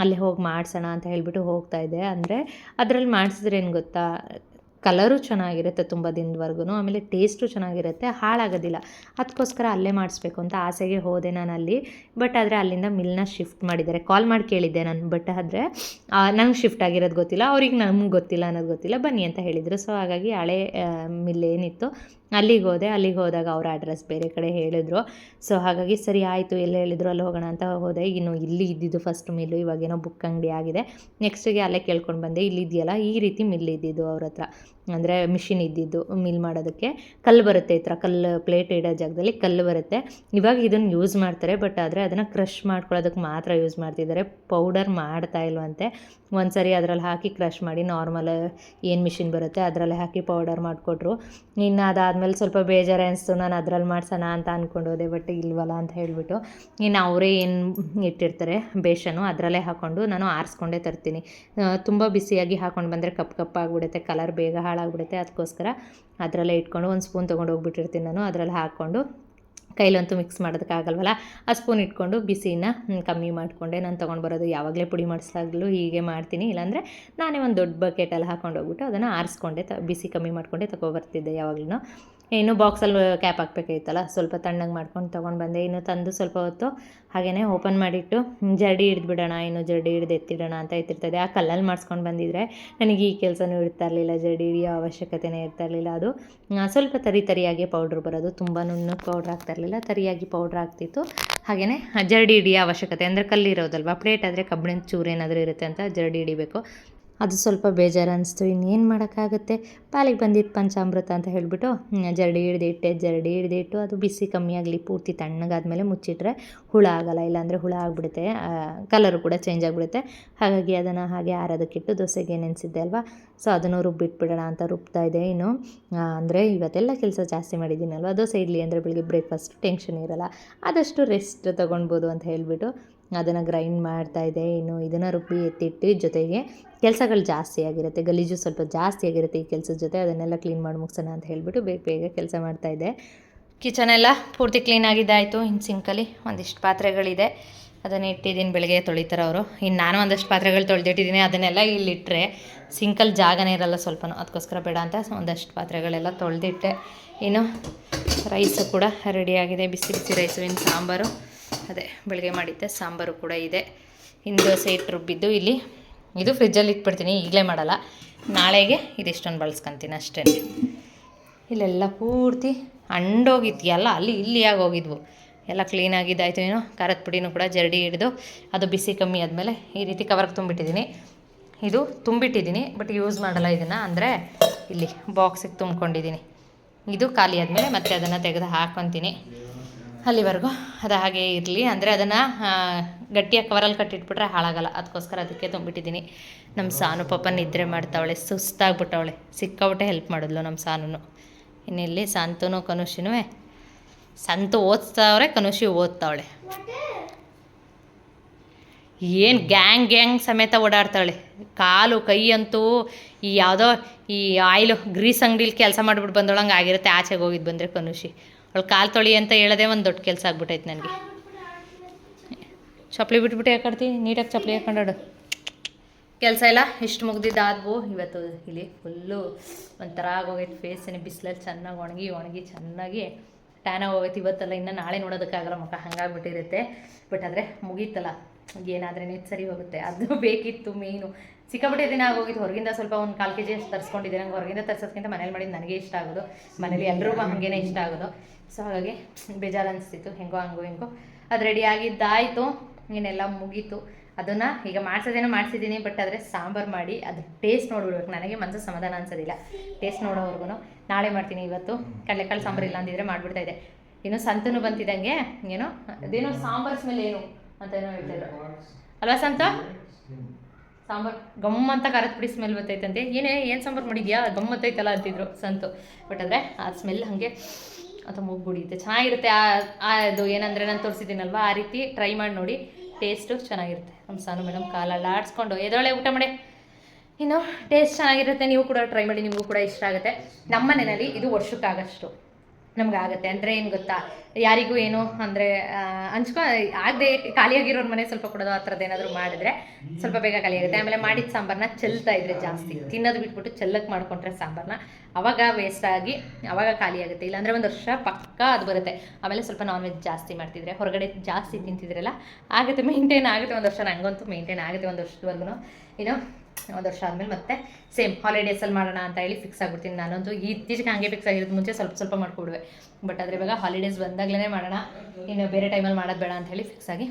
A: ಅಲ್ಲಿ ಹೋಗಿ ಮಾಡಿಸೋಣ ಅಂತ ಹೇಳಿಬಿಟ್ಟು ಹೋಗ್ತಾ ಇದ್ದೆ. ಅಂದರೆ ಅದರಲ್ಲಿ ಮಾಡಿಸಿದ್ರೆ ಏನು ಗೊತ್ತಾ? ಕಲರು ಚೆನ್ನಾಗಿರುತ್ತೆ ತುಂಬ ದಿನದವರೆಗೂ ಆಮೇಲೆ ಟೇಸ್ಟು ಚೆನ್ನಾಗಿರುತ್ತೆ, ಹಾಳಾಗೋದಿಲ್ಲ. ಅದಕ್ಕೋಸ್ಕರ ಅಲ್ಲೇ ಮಾಡಿಸ್ಬೇಕು ಅಂತ ಆಸೆಗೆ ಹೋದೆ ನಾನು ಅಲ್ಲಿ ಬಟ್ ಆದರೆ ಅಲ್ಲಿಂದ ಮಿಲ್ನ ಶಿಫ್ಟ್ ಮಾಡಿದ್ದಾರೆ. ಕಾಲ್ ಮಾಡಿ ಕೇಳಿದ್ದೆ ನಾನು ಬಟ್ ಆದರೆ ನಂಗೆ ಶಿಫ್ಟ್ ಆಗಿರೋದು ಗೊತ್ತಿಲ್ಲ. ಅವ್ರಿಗೆ ನಮ್ಗೆ ಗೊತ್ತಿಲ್ಲ ಅನ್ನೋದು ಗೊತ್ತಿಲ್ಲ. ಬನ್ನಿ ಅಂತ ಹೇಳಿದರು. ಸೊ ಹಾಗಾಗಿ ಹಳೆ ಮಿಲ್ ಏನಿತ್ತು ಅಲ್ಲಿಗೆ ಹೋದೆ, ಅಲ್ಲಿಗೆ ಹೋದಾಗ ಅವ್ರ ಅಡ್ರೆಸ್ ಬೇರೆ ಕಡೆ ಹೇಳಿದ್ರು. ಸೊ ಹಾಗಾಗಿ ಸರಿ ಆಯಿತು, ಎಲ್ಲ ಹೇಳಿದ್ರು ಅಲ್ಲಿ ಹೋಗೋಣ ಅಂತ ಹೋದೆ. ಇನ್ನು ಇಲ್ಲಿ ಇದ್ದಿದ್ದು ಫಸ್ಟ್ ಮಿಲ್ಲು ಇವಾಗೇನೋ ಬುಕ್ ಅಂಗಡಿ ಆಗಿದೆ. ನೆಕ್ಸ್ಟಿಗೆ ಅಲ್ಲೇ ಕೇಳ್ಕೊಂಡು ಬಂದೆ. ಇಲ್ಲಿ ಇದೆಯಲ್ಲ, ಈ ರೀತಿ ಮಿಲ್ ಇದ್ದಿದ್ದು ಅವ್ರ ಹತ್ರ. ಅಂದರೆ ಮಿಷಿನ್ ಇದ್ದಿದ್ದು ಮಿಲ್ ಮಾಡೋದಕ್ಕೆ. ಕಲ್ಲು ಬರುತ್ತೆ ಈ ಥರ, ಕಲ್ಲು ಪ್ಲೇಟ್ ಇಡೋ ಜಾಗದಲ್ಲಿ ಕಲ್ಲು ಬರುತ್ತೆ. ಇವಾಗ ಇದನ್ನು ಯೂಸ್ ಮಾಡ್ತಾರೆ ಬಟ್ ಆದರೆ ಅದನ್ನು ಕ್ರಷ್ ಮಾಡ್ಕೊಳ್ಳೋದಕ್ಕೆ ಮಾತ್ರ ಯೂಸ್ ಮಾಡ್ತಿದ್ದಾರೆ. ಪೌಡರ್ ಮಾಡ್ತಾ ಇಲ್ವಂತೆ. ಒಂದು ಸರಿ ಅದರಲ್ಲಿ ಹಾಕಿ ಕ್ರಷ್ ಮಾಡಿ ನಾರ್ಮಲ್ ಏನು ಮಿಷಿನ್ ಬರುತ್ತೆ ಅದರಲ್ಲೇ ಹಾಕಿ ಪೌಡರ್ ಮಾಡಿಕೊಟ್ರು. ಇನ್ನು ಅದಾದಮೇಲೆ ಸ್ವಲ್ಪ ಬೇಜಾರು ಅನಿಸ್ತು ನಾನು ಅದರಲ್ಲಿ ಮಾಡ್ಸೋಣ ಅಂತ ಅಂದ್ಕೊಂಡು ಹೋದೆ ಬಟ್ ಇಲ್ವಲ್ಲ ಅಂತ ಹೇಳಿಬಿಟ್ಟು. ಇನ್ನು ಅವರೇ ಏನು ಇಟ್ಟಿರ್ತಾರೆ, ಬೇಷನು ಅದರಲ್ಲೇ ಹಾಕ್ಕೊಂಡು ನಾನು ಆರಿಸ್ಕೊಂಡೇ ತರ್ತೀನಿ. ತುಂಬ ಬಿಸಿಯಾಗಿ ಹಾಕ್ಕೊಂಡು ಬಂದರೆ ಕಪ್ ಕಪ್ಪಾಗಿಬಿಡುತ್ತೆ ಕಲರ್ ಬೇಗ ಹಾಳಾಗ್ಬಿಡುತ್ತೆ ಅದಕ್ಕೋಸ್ಕರ ಅದರಲ್ಲೇ ಇಟ್ಕೊಂಡು ಒಂದು ಸ್ಪೂನ್ ತೊಗೊಂಡು ಹೋಗ್ಬಿಟ್ಟಿರ್ತೀನಿ ನಾನು ಅದರಲ್ಲಿ ಹಾಕ್ಕೊಂಡು ಕೈಲಂತೂ ಮಿಕ್ಸ್ ಮಾಡೋದಕ್ಕಾಗಲ್ವಲ್ಲ? ಆ ಸ್ಪೂನ್ ಇಟ್ಕೊಂಡು ಬಿಸಿನ ಕಮ್ಮಿ ಮಾಡಿಕೊಂಡೆ. ನಾನು ತೊಗೊಂಡು ಬರೋದು ಯಾವಾಗಲೇ ಪುಡಿ ಮಾಡಿಸ್ಲಾಗ್ಲೂ ಹೀಗೆ ಮಾಡ್ತೀನಿ. ಇಲ್ಲಾಂದರೆ ನಾನೇ ಒಂದು ದೊಡ್ಡ ಬಕೆಟಲ್ಲಿ ಹಾಕೊಂಡು ಹೋಗ್ಬಿಟ್ಟು ಅದನ್ನು ಆರಿಸ್ಕೊಂಡೆ, ತ, ಬಿಸಿ ಕಮ್ಮಿ ಮಾಡಿಕೊಂಡೆ ತೊಗೊಬರ್ತಿದ್ದೆ ಯಾವಾಗಲೂ ಇನ್ನು ಬಾಕ್ಸಲ್ಲಿ ಕ್ಯಾಪ್ ಹಾಕ್ಬೇಕಾಗಿತ್ತಲ್ಲ, ಸ್ವಲ್ಪ ತಣ್ಣಗೆ ಮಾಡ್ಕೊಂಡು ತೊಗೊಂಡು ಬಂದೆ. ಇನ್ನು ತಂದು ಸ್ವಲ್ಪ ಹೊತ್ತು ಹಾಗೆಯೇ ಓಪನ್ ಮಾಡಿಟ್ಟು ಜರ್ಡಿ ಹಿಡಿದ್ಬಿಡೋಣ, ಇನ್ನು ಜರ್ಡಿ ಹಿಡ್ದು ಎತ್ತಿಡೋಣ ಅಂತ ಎತ್ತಿರ್ತದೆ. ಆ ಕಲ್ಲಲ್ಲಿ ಮಾಡಿಸ್ಕೊಂಡು ಬಂದಿದ್ರೆ ನನಗೆ ಈ ಕೆಲಸನೂ ಇರ್ತಾ ಇರಲಿಲ್ಲ, ಜರ್ಡಿ ಹಿಡಿಯೋ ಅವಶ್ಯಕತೆನೇ ಇರ್ತಾ ಇರಲಿಲ್ಲ. ಅದು ಸ್ವಲ್ಪ ತರಿ ತರಿಯಾಗಿ ಪೌಡ್ರ್ ಬರೋದು, ತುಂಬ ನುಣ್ಣು ಪೌಡ್ರ್ ಆಗ್ತಾ ಇರಲಿಲ್ಲ, ತರಿಯಾಗಿ ಪೌಡ್ರ್ ಆಗ್ತಿತ್ತು. ಹಾಗೆಯೇ ಜರ್ಡಿ ಹಿಡಿಯೋ ಅವಶ್ಯಕತೆ, ಅಂದರೆ ಕಲ್ಲಿರೋದಲ್ವ ಪ್ಲೇಟ್ ಆದರೆ ಕಬ್ಬಿಣದ ಚೂರು ಏನಾದರೂ ಇರುತ್ತೆ ಅಂತ ಜರ್ಡಿ ಹಿಡಿಬೇಕು. ಅದು ಸ್ವಲ್ಪ ಬೇಜಾರು ಅನಿಸ್ತು ಇನ್ನೇನು ಮಾಡೋಕ್ಕಾಗುತ್ತೆ? ಪಾಲಿಗೆ ಬಂದಿದ್ದು ಪಂಚಾಮೃತ ಅಂತ ಹೇಳಿಬಿಟ್ಟು ಜರಡಿ ಹಿಡ್ದಿಟ್ಟೆ ಜರಡಿ ಹಿಡ್ದಿಟ್ಟು ಅದು ಬಿಸಿ ಕಮ್ಮಿ ಆಗಲಿ, ಪೂರ್ತಿ ತಣ್ಣಗಾದಮೇಲೆ ಮುಚ್ಚಿಟ್ರೆ ಹುಳ ಆಗಲ್ಲ, ಇಲ್ಲಾಂದರೆ ಹುಳ ಆಗಿಬಿಡುತ್ತೆ. ಕಲರು ಕೂಡ ಚೇಂಜ್ ಆಗಿಬಿಡುತ್ತೆ. ಹಾಗಾಗಿ ಅದನ್ನು ಹಾಗೆ ಆರೋದಕ್ಕಿಟ್ಟು ದೋಸೆಗೆ ನೆನೆಸಿದ್ದೆ ಅಲ್ವಾ? ಸೊ ಅದನ್ನು ರುಬ್ಬಿಟ್ಬಿಡೋಣ ಅಂತ ರುಬ್ತಾ ಇದೆ ಇನ್ನು. ಅಂದರೆ ಇವತ್ತೆಲ್ಲ ಕೆಲಸ ಜಾಸ್ತಿ ಮಾಡಿದ್ದೀನಲ್ವ? ದೋಸೆ ಇಡ್ಲಿ ಅಂದರೆ ಬೆಳಿಗ್ಗೆ ಬ್ರೇಕ್ಫಾಸ್ಟ್ ಟೆನ್ಷನ್ ಇರಲ್ಲ. ಆದಷ್ಟು ರೆಸ್ಟ್ ತೊಗೊಳ್ಬೋದು ಅಂತ ಹೇಳಿಬಿಟ್ಟು ಅದನ್ನು ಗ್ರೈಂಡ್ ಮಾಡ್ತಾ ಇದೆ ಇನ್ನು ಇದನ್ನು ರುಬ್ಬಿ ಎತ್ತಿಟ್ಟು ಜೊತೆಗೆ ಕೆಲಸಗಳು ಜಾಸ್ತಿ ಆಗಿರುತ್ತೆ. ಗಲೀಜು ಸ್ವಲ್ಪ ಜಾಸ್ತಿ ಆಗಿರುತ್ತೆ ಈ ಕೆಲಸದ ಜೊತೆ. ಅದನ್ನೆಲ್ಲ ಕ್ಲೀನ್ ಮಾಡಿ ಮುಗಿಸೋಣ ಅಂತ ಹೇಳಿಬಿಟ್ಟು ಬೇಗ ಬೇಗ ಕೆಲಸ ಮಾಡ್ತಾಯಿದ್ದೆ ಕಿಚನ್ ಎಲ್ಲ ಪೂರ್ತಿ ಕ್ಲೀನ್ ಆಗಿದ್ದಾಯಿತು. ಇನ್ನು ಸಿಂಕಲ್ಲಿ ಒಂದಿಷ್ಟು ಪಾತ್ರೆಗಳಿದೆ. ಅದನ್ನು ಇಟ್ಟಿದ್ದೀನಿ ಬೆಳಗ್ಗೆ ತೊಳಿತಾರೆ ಅವರು ಇನ್ನು ನಾನು ಒಂದಷ್ಟು ಪಾತ್ರೆಗಳು ತೊಳೆದಿಟ್ಟಿದ್ದೀನಿ ಅದನ್ನೆಲ್ಲ ಇಲ್ಲಿಟ್ಟರೆ ಸಿಂಕಲ್ಲಿ ಜಾಗನೇ ಇರಲ್ಲ ಸ್ವಲ್ಪನೂ. ಅದಕ್ಕೋಸ್ಕರ ಬೇಡ ಅಂತ ಒಂದಷ್ಟು ಪಾತ್ರೆಗಳೆಲ್ಲ ತೊಳೆದಿಟ್ಟೆ. ಇನ್ನು ರೈಸು ಕೂಡ ರೆಡಿಯಾಗಿದೆ ಬಿಸಿ ಬಿಸಿ ರೈಸು ಇನ್ನು ಸಾಂಬಾರು. ಅದೇ ಬೆಳಗ್ಗೆ ಮಾಡಿದ್ದೆ, ಸಾಂಬಾರು ಕೂಡ ಇದೆ. ಹಿಂದೆ ದೋಸೆ ಇಟ್ಟು ರುಬ್ಬಿದ್ದು ಇಲ್ಲಿ. ಇದು ಫ್ರಿಜ್ಜಲ್ಲಿ ಇಟ್ಬಿಡ್ತೀನಿ, ಈಗಲೇ ಮಾಡಲ್ಲ. ನಾಳೆಗೆ ಇದಿಷ್ಟೊಂದು ಬಳಸ್ಕೊತೀನಿ ಅಷ್ಟೇ. ಇಲ್ಲೆಲ್ಲ ಪೂರ್ತಿ ಅಂಡೋಗಿತ್ತು ಎಲ್ಲ ಅಲ್ಲಿ ಇಲ್ಲಿ ಆಗಿ ಹೋಗಿದ್ವು. ಎಲ್ಲ ಕ್ಲೀನಾಗಿದ್ದಾಯ್ತು ಏನೋ, ಖಾರದ ಪುಡಿನೂ ಕೂಡ ಜರಡಿ ಹಿಡಿದು, ಅದು ಬಿಸಿ ಕಮ್ಮಿ ಆದಮೇಲೆ ಈ ರೀತಿ ಕವರ್ಗೆ ತುಂಬಿಟ್ಟಿದ್ದೀನಿ. ಇದು ತುಂಬಿಟ್ಟಿದ್ದೀನಿ ಬಟ್ ಯೂಸ್ ಮಾಡಲ್ಲ ಇದನ್ನು, ಅಂದರೆ ಇಲ್ಲಿ ಬಾಕ್ಸಿಗೆ ತುಂಬ್ಕೊಂಡಿದ್ದೀನಿ. ಇದು ಖಾಲಿ ಆದಮೇಲೆ ಮತ್ತೆ ಅದನ್ನು ತೆಗೆದು ಹಾಕ್ಕೊತೀನಿ ಅಲ್ಲಿವರೆಗೂ ಅದು ಹಾಗೆ ಇರಲಿ. ಅಂದರೆ ಅದನ್ನು ಗಟ್ಟಿಯಾಗಿ ಕವರಲ್ಲಿ ಕಟ್ಟಿಟ್ಬಿಟ್ರೆ ಹಾಳಾಗಲ್ಲ. ಅದಕ್ಕೋಸ್ಕರ ಅದಕ್ಕೆ ತುಂಬಿಟ್ಟಿದ್ದೀನಿ. ನಮ್ಮ ಸಾನು ಪಾಪ ನಿದ್ರೆ ಮಾಡ್ತಾವಳೆ, ಸುಸ್ತಾಗ್ಬಿಟ್ಟವಳೆ. ಸಿಕ್ಕಾಬಿಟ್ಟೆ ಹೆಲ್ಪ್ ಮಾಡಿದ್ಲು ನಮ್ಮ ಸಾನು ಇನ್ನಿಲ್ಲಿ? ಸಂತೂನು ಕನುಷಿನೂ ಸಂತು ಓದ್ತಾವ್ರೆ, ಕನುಷಿ ಓದ್ತಾವಳೆ. ಏನು ಗ್ಯಾಂಗ್ ಗ್ಯಾಂಗ್ ಸಮೇತ ಓಡಾಡ್ತಾಳೆ. ಕಾಲು, ಕೈ ಅಂತೂ ಈ ಯಾವುದೋ ಈ ಆಯಿಲು, ಗ್ರೀಸ್ ಅಂಗಡಿಲಿ ಕೆಲಸ ಮಾಡಿಬಿಟ್ಟು ಬಂದೊಳಂಗೆ ಆಗಿರುತ್ತೆ. ಆಚೆಗೆ ಹೋಗಿದ್ದು ಬಂದರೆ ಕನುಷಿ. ಅವಳು ಕಾಲು ತೊಳಿ ಅಂತ ಹೇಳೋದೇ ಒಂದು ದೊಡ್ಡ ಕೆಲಸ ಆಗ್ಬಿಟ್ಟೈತೆ ನನಗೆ. ಚಪ್ಪಲಿ ಬಿಟ್ಬಿಟ್ಟು ಯಾಕಡ್ತಿ ನೀಟಾಗಿ ಚಪ್ಪಲಿ ಹಾಕೊಂಡಾಡು ಕೆಲಸ ಎಲ್ಲ ಇಷ್ಟು ಮುಗ್ದಿದ್ದಾದ್ವು. ಇವತ್ತು ಇಲ್ಲಿ ಫುಲ್ಲು ಒಂಥರ ಆಗೋಗೈತೆ ಏನು ಬಿಸಿಲಲ್ಲಿ ಚೆನ್ನಾಗಿ ಒಣಗಿ ಒಣಗಿ ಚೆನ್ನಾಗಿ ಟ್ಯಾನ್ ಆಗೋಗೈತೆ. ಇವತ್ತಲ್ಲ ಇನ್ನು ನಾಳೆ ನೋಡೋದಕ್ಕಾಗಲ್ಲ ಮುಖ, ಹಂಗಾಗ್ಬಿಟ್ಟಿರುತ್ತೆ. ಬಟ್ ಆದರೆ ಮುಗೀತಲ್ಲ. ಏನಾದ್ರೂ ಸರಿ ಹೋಗುತ್ತೆ. ಅದು (laughs) ಬೇಕಿತ್ತು ಮೇಯ್ನು ಸಿಕ್ಕಾಪಟ್ಟೆ ದಿನ ಆಗೋಗಿತ್ತು ಹೊರಗಿಂದ ಸ್ವಲ್ಪ ಒಂದು ಕಾಲು ಕೆ ಜಿ ಅಷ್ಟು ತರಿಸ್ಕೊಂಡಿದ್ದೆ. ನಂಗೆ ಹೊರಗಿಂದ ತರಿಸೋದ್ಕಿಂತ ಮನೇಲಿ ಮಾಡಿದ್ದು ನನಗೆ ಇಷ್ಟ ಆಗೋದು. ಮನೇಲಿ ಎಲ್ಲರೂ ಹಾಗೇನೆ ಇಷ್ಟ ಆಗೋದು. ಸೊ ಹಾಗಾಗಿ ಬೇಜಾರು ಅನಿಸ್ತಿತ್ತು. ಹೆಂಗೋ ಹಂಗೋ ಹೆಂಗೋ. ಅದು ರೆಡಿ ಆಗಿದ್ದಾಯಿತು. ಇನ್ನೆಲ್ಲ ಮುಗೀತು. ಅದನ್ನು ಈಗ ಮಾಡ್ಸೋದೇನೋ ಮಾಡಿಸಿದ್ದೀನಿ ಬಟ್ ಆದರೆ ಸಾಂಬಾರು ಮಾಡಿ ಅದು ಟೇಸ್ಟ್ ನೋಡಿಬಿಡ್ಬೇಕು. ನನಗೆ ಮನಸ್ಸು ಸಮಾಧಾನ ಅನ್ಸೋದಿಲ್ಲ. ಟೇಸ್ಟ್ ನೋಡೋವರೆಗೂ ನಾಳೆ ಮಾಡ್ತೀನಿ ಇವತ್ತು. ಕಡಲೆಕಾಳು ಸಾಂಬಾರು ಇಲ್ಲ ಅಂದಿದ್ರೆ ಮಾಡಿಬಿಡ್ತಾ ಇದೆ ಇನ್ನು ಸಂತನು ಬಂತಿದ್ದಂಗೆ. ಏನೋ, ಅದೇನೋ ಸಾಂಬಾರ್ ಸ್ಮೆಲ್ ಏನು ಅಂತ ಏನೋ ಹೇಳ್ತಿದ್ರು ಅಲ್ವಾ ಸಂತ? ಸಾಂಬಾರು ಗಮ್ ಅಂತ ಖಾರದ ಪುಡಿ ಸ್ಮೆಲ್ ಬರ್ತೈತಂತೆ. ಏನೇ, ಏನು ಸಾಂಬಾರು ಮಾಡಿದ್ಯಾ? ಗಮ್ಮತ್ತೈತಲ್ಲ ಅಂತಿದ್ರು ಸಂತು. ಬಟ್ ಆದರೆ ಆ ಸ್ಮೆಲ್ ಹಾಗೆ ಅದು ಮುಗ್ಬಿಡಿಯುತ್ತೆ ಚೆನ್ನಾಗಿರುತ್ತೆ. ಆ ಅದು ಏನಂದರೆ ನಾನು ತೋರಿಸಿದ್ದೀನಲ್ವ? ಆ ರೀತಿ ಟ್ರೈ ಮಾಡಿ ನೋಡಿ. ಟೇಸ್ಟು ಚೆನ್ನಾಗಿರುತ್ತೆ. ನಮ್ಮ ಸಾನು ಮೇಡಮ್ ಕಾಲೆಲ್ಲ ಆಡಿಸ್ಕೊಂಡು. ಎದೊಳೆ ಊಟ ಮಾಡಿ. ಇನ್ನು ಟೇಸ್ಟ್ ಚೆನ್ನಾಗಿರುತ್ತೆ. ನೀವು ಕೂಡ ಟ್ರೈ ಮಾಡಿ. ನಿಮಗೂ ಕೂಡ ಇಷ್ಟ ಆಗುತ್ತೆ. ನಮ್ಮ ಮನೆಯಲ್ಲಿ ಇದು ವರ್ಷಕ್ಕಾಗಷ್ಟು. ನಮ್ಗೆ ಆಗುತ್ತೆ ಅಂದರೆ ಏನು ಗೊತ್ತಾ? ಯಾರಿಗೂ ಏನು ಅಂದರೆ ಹಂಚ್ಕೊ, ಆಗದೆ ಖಾಲಿಯಾಗಿರೋರ ಮನೆ ಸ್ವಲ್ಪ ಕೊಡೋದು ಆ ಥರದ್ದು ಏನಾದರೂ ಮಾಡಿದ್ರೆ ಸ್ವಲ್ಪ ಬೇಗ ಖಾಲಿ ಆಗುತ್ತೆ ಆಮೇಲೆ ಮಾಡಿದ ಸಾಂಬಾರನ್ನ ಚೆಲ್ತಾ ಇದ್ರೆ ಜಾಸ್ತಿ. ತಿನ್ನೋದು ಬಿಟ್ಬಿಟ್ಟು ಚೆಲ್ಲಕ್ಕೆ ಮಾಡ್ಕೊಂಡ್ರೆ ಸಾಂಬಾರನ್ನ ಅವಾಗ ವೇಸ್ಟ್ ಆಗಿ ಅವಾಗ ಖಾಲಿ ಆಗುತ್ತೆ ಇಲ್ಲಾಂದರೆ ಒಂದು ವರ್ಷ ಪಕ್ಕ ಅದು ಬರುತ್ತೆ. ಆಮೇಲೆ ಸ್ವಲ್ಪ ನಾನ್ ವೆಜ್ ಜಾಸ್ತಿ ಮಾಡ್ತಿದ್ರೆ, ಹೊರಗಡೆ ಜಾಸ್ತಿ ತಿಂತಿದ್ರಲ್ಲ, ಆಗುತ್ತೆ ಮೇಂಟೈನ್ ಆಗುತ್ತೆ ಒಂದು ವರ್ಷ. ನನಗಂತೂ ಮೇಂಟೈನ್ ಆಗುತ್ತೆ ಒಂದು ವರ್ಷದವರೆಗೂ ಇನ್ನು ಒಂದು ವರ್ಷ ಆದಮೇಲೆ ಮತ್ತೆ ಸೇಮ್ ಹಾಲಿಡೇಸಲ್ಲಿ ಮಾಡೋಣ ಅಂತ ಹೇಳಿ ಫಿಕ್ಸ್ ಆಗ್ಬಿಡ್ತೀನಿ. ನಾನೊಂದು ಇತ್ತೀಚೆಗೆ ಹಂಗೆ ಫಿಕ್ಸ್ ಆಗಿರೋದು ಮುಂಚೆ ಸ್ವಲ್ಪ ಸ್ವಲ್ಪ ಮಾಡ್ಕೊಡುವೆ. ಬಟ್ ಅದ್ರ ಇವಾಗ ಹಾಲಿಡೇಸ್ ಬಂದಾಗಲೇ ಮಾಡೋಣ. ಇನ್ನು ಬೇರೆ ಟೈಮಲ್ಲಿ ಮಾಡೋದು ಬೇಡ ಅಂತ ಹೇಳಿ ಫಿಕ್ಸ್ ಆಗಿ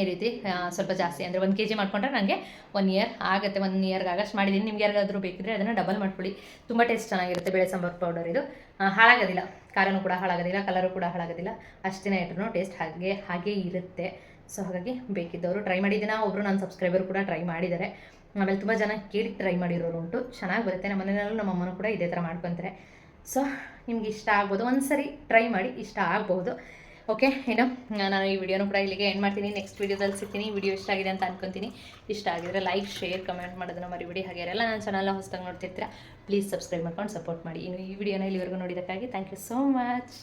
A: ಈ ರೀತಿ ಸ್ವಲ್ಪ ಜಾಸ್ತಿ ಅಂದರೆ ಒಂದು ಕೆ ಜಿ ಮಾಡ್ಕೊಂಡ್ರೆ ನನಗೆ ಒನ್ ಇಯರ್ ಆಗುತ್ತೆ. ಒನ್ ಇಯರ್ಗೆ ಆಗಷ್ಟು ಮಾಡಿದ್ದೀನಿ ನಿಮ್ಗೆ ಯಾರಿಗಾದರೂ ಬೇಕಿದ್ರೆ ಅದನ್ನು ಡಬಲ್ ಮಾಡ್ಕೊಳ್ಳಿ. ತುಂಬ ಟೇಸ್ಟ್ ಚೆನ್ನಾಗಿರುತ್ತೆ ಬೇಳೆ ಸಾಂಬಾರು ಪೌಡರ್ ಇದು. ಹಾಳಾಗೋದಿಲ್ಲ. ಖಾರನೂ ಕೂಡ ಹಾಳಾಗೋದಿಲ್ಲ. ಕಲರು ಕೂಡ ಹಾಳಾಗೋದಿಲ್ಲ. ಅಷ್ಟು ಇಟ್ರೂ ಟೇಸ್ಟ್ ಹಾಗೆ ಹಾಗೆ ಇರುತ್ತೆ. ಸೊ ಹಾಗಾಗಿ ಬೇಕಿದ್ದವರು ಟ್ರೈ ಮಾಡಿದ್ದೀನಿ ಒಬ್ಬರು ನನ್ನ ಸಬ್ಸ್ಕ್ರೈಬರ್ ಕೂಡ ಟ್ರೈ ಮಾಡಿದ್ದಾರೆ. ಆಮೇಲೆ ತುಂಬ ಜನ ಕೇಳಿ ಟ್ರೈ ಮಾಡಿರೋರು ಉಂಟು. ಚೆನ್ನಾಗಿ ಬರುತ್ತೆ. ನಮ್ಮ ಮನೆಯಲ್ಲೂ ನಮ್ಮ ಅಮ್ಮನೂ ಕೂಡ ಇದೇ ಥರ ಮಾಡ್ಕೊತಾರೆ. ಸೊ ನಿಮ್ಗೆ ಇಷ್ಟ ಆಗ್ಬೋದು. ಒಂದು ಸರಿ ಟ್ರೈ ಮಾಡಿ ಇಷ್ಟ ಆಗ್ಬೋದು. ಓಕೆ ಏನು, ನಾನು ಈ ವಿಡಿಯೋನು ಕೂಡ ಇಲ್ಲಿಗೆ ಎಂಡ್ ಮಾಡ್ತೀನಿ. ನೆಕ್ಸ್ಟ್ ವೀಡಿಯೋದಲ್ಲಿ ಸಿಗ್ತೀನಿ. ವಿಡಿಯೋ ಇಷ್ಟ ಆಗಿದೆ ಅಂತ ಅನ್ಕೊತೀನಿ. ಇಷ್ಟ ಆಗಿದ್ರೆ ಲೈಕ್ ಶೇರ್ ಕಮೆಂಟ್ ಮಾಡೋದನ್ನು ಮರಿಬಿಡಿ. ಹಾಗೆ ಎಲ್ಲ ನನ್ನ ಚಾನಲ್ನ ಹೊಸದಾಗಿ ನೋಡ್ತಿರ್ತೀರಾ ಪ್ಲೀಸ್ ಸಬ್ಸ್ಕ್ರೈಬ್ ಮಾಡ್ಕೊಂಡು ಸಪೋರ್ಟ್ ಮಾಡಿ. ಇನ್ನು ಈ ವಿಡಿಯೋನ ಇಲ್ಲಿವರೆಗೂ ನೋಡಿದ್ದಕ್ಕಾಗಿ ಥ್ಯಾಂಕ್ ಯು ಸೋ ಮಚ್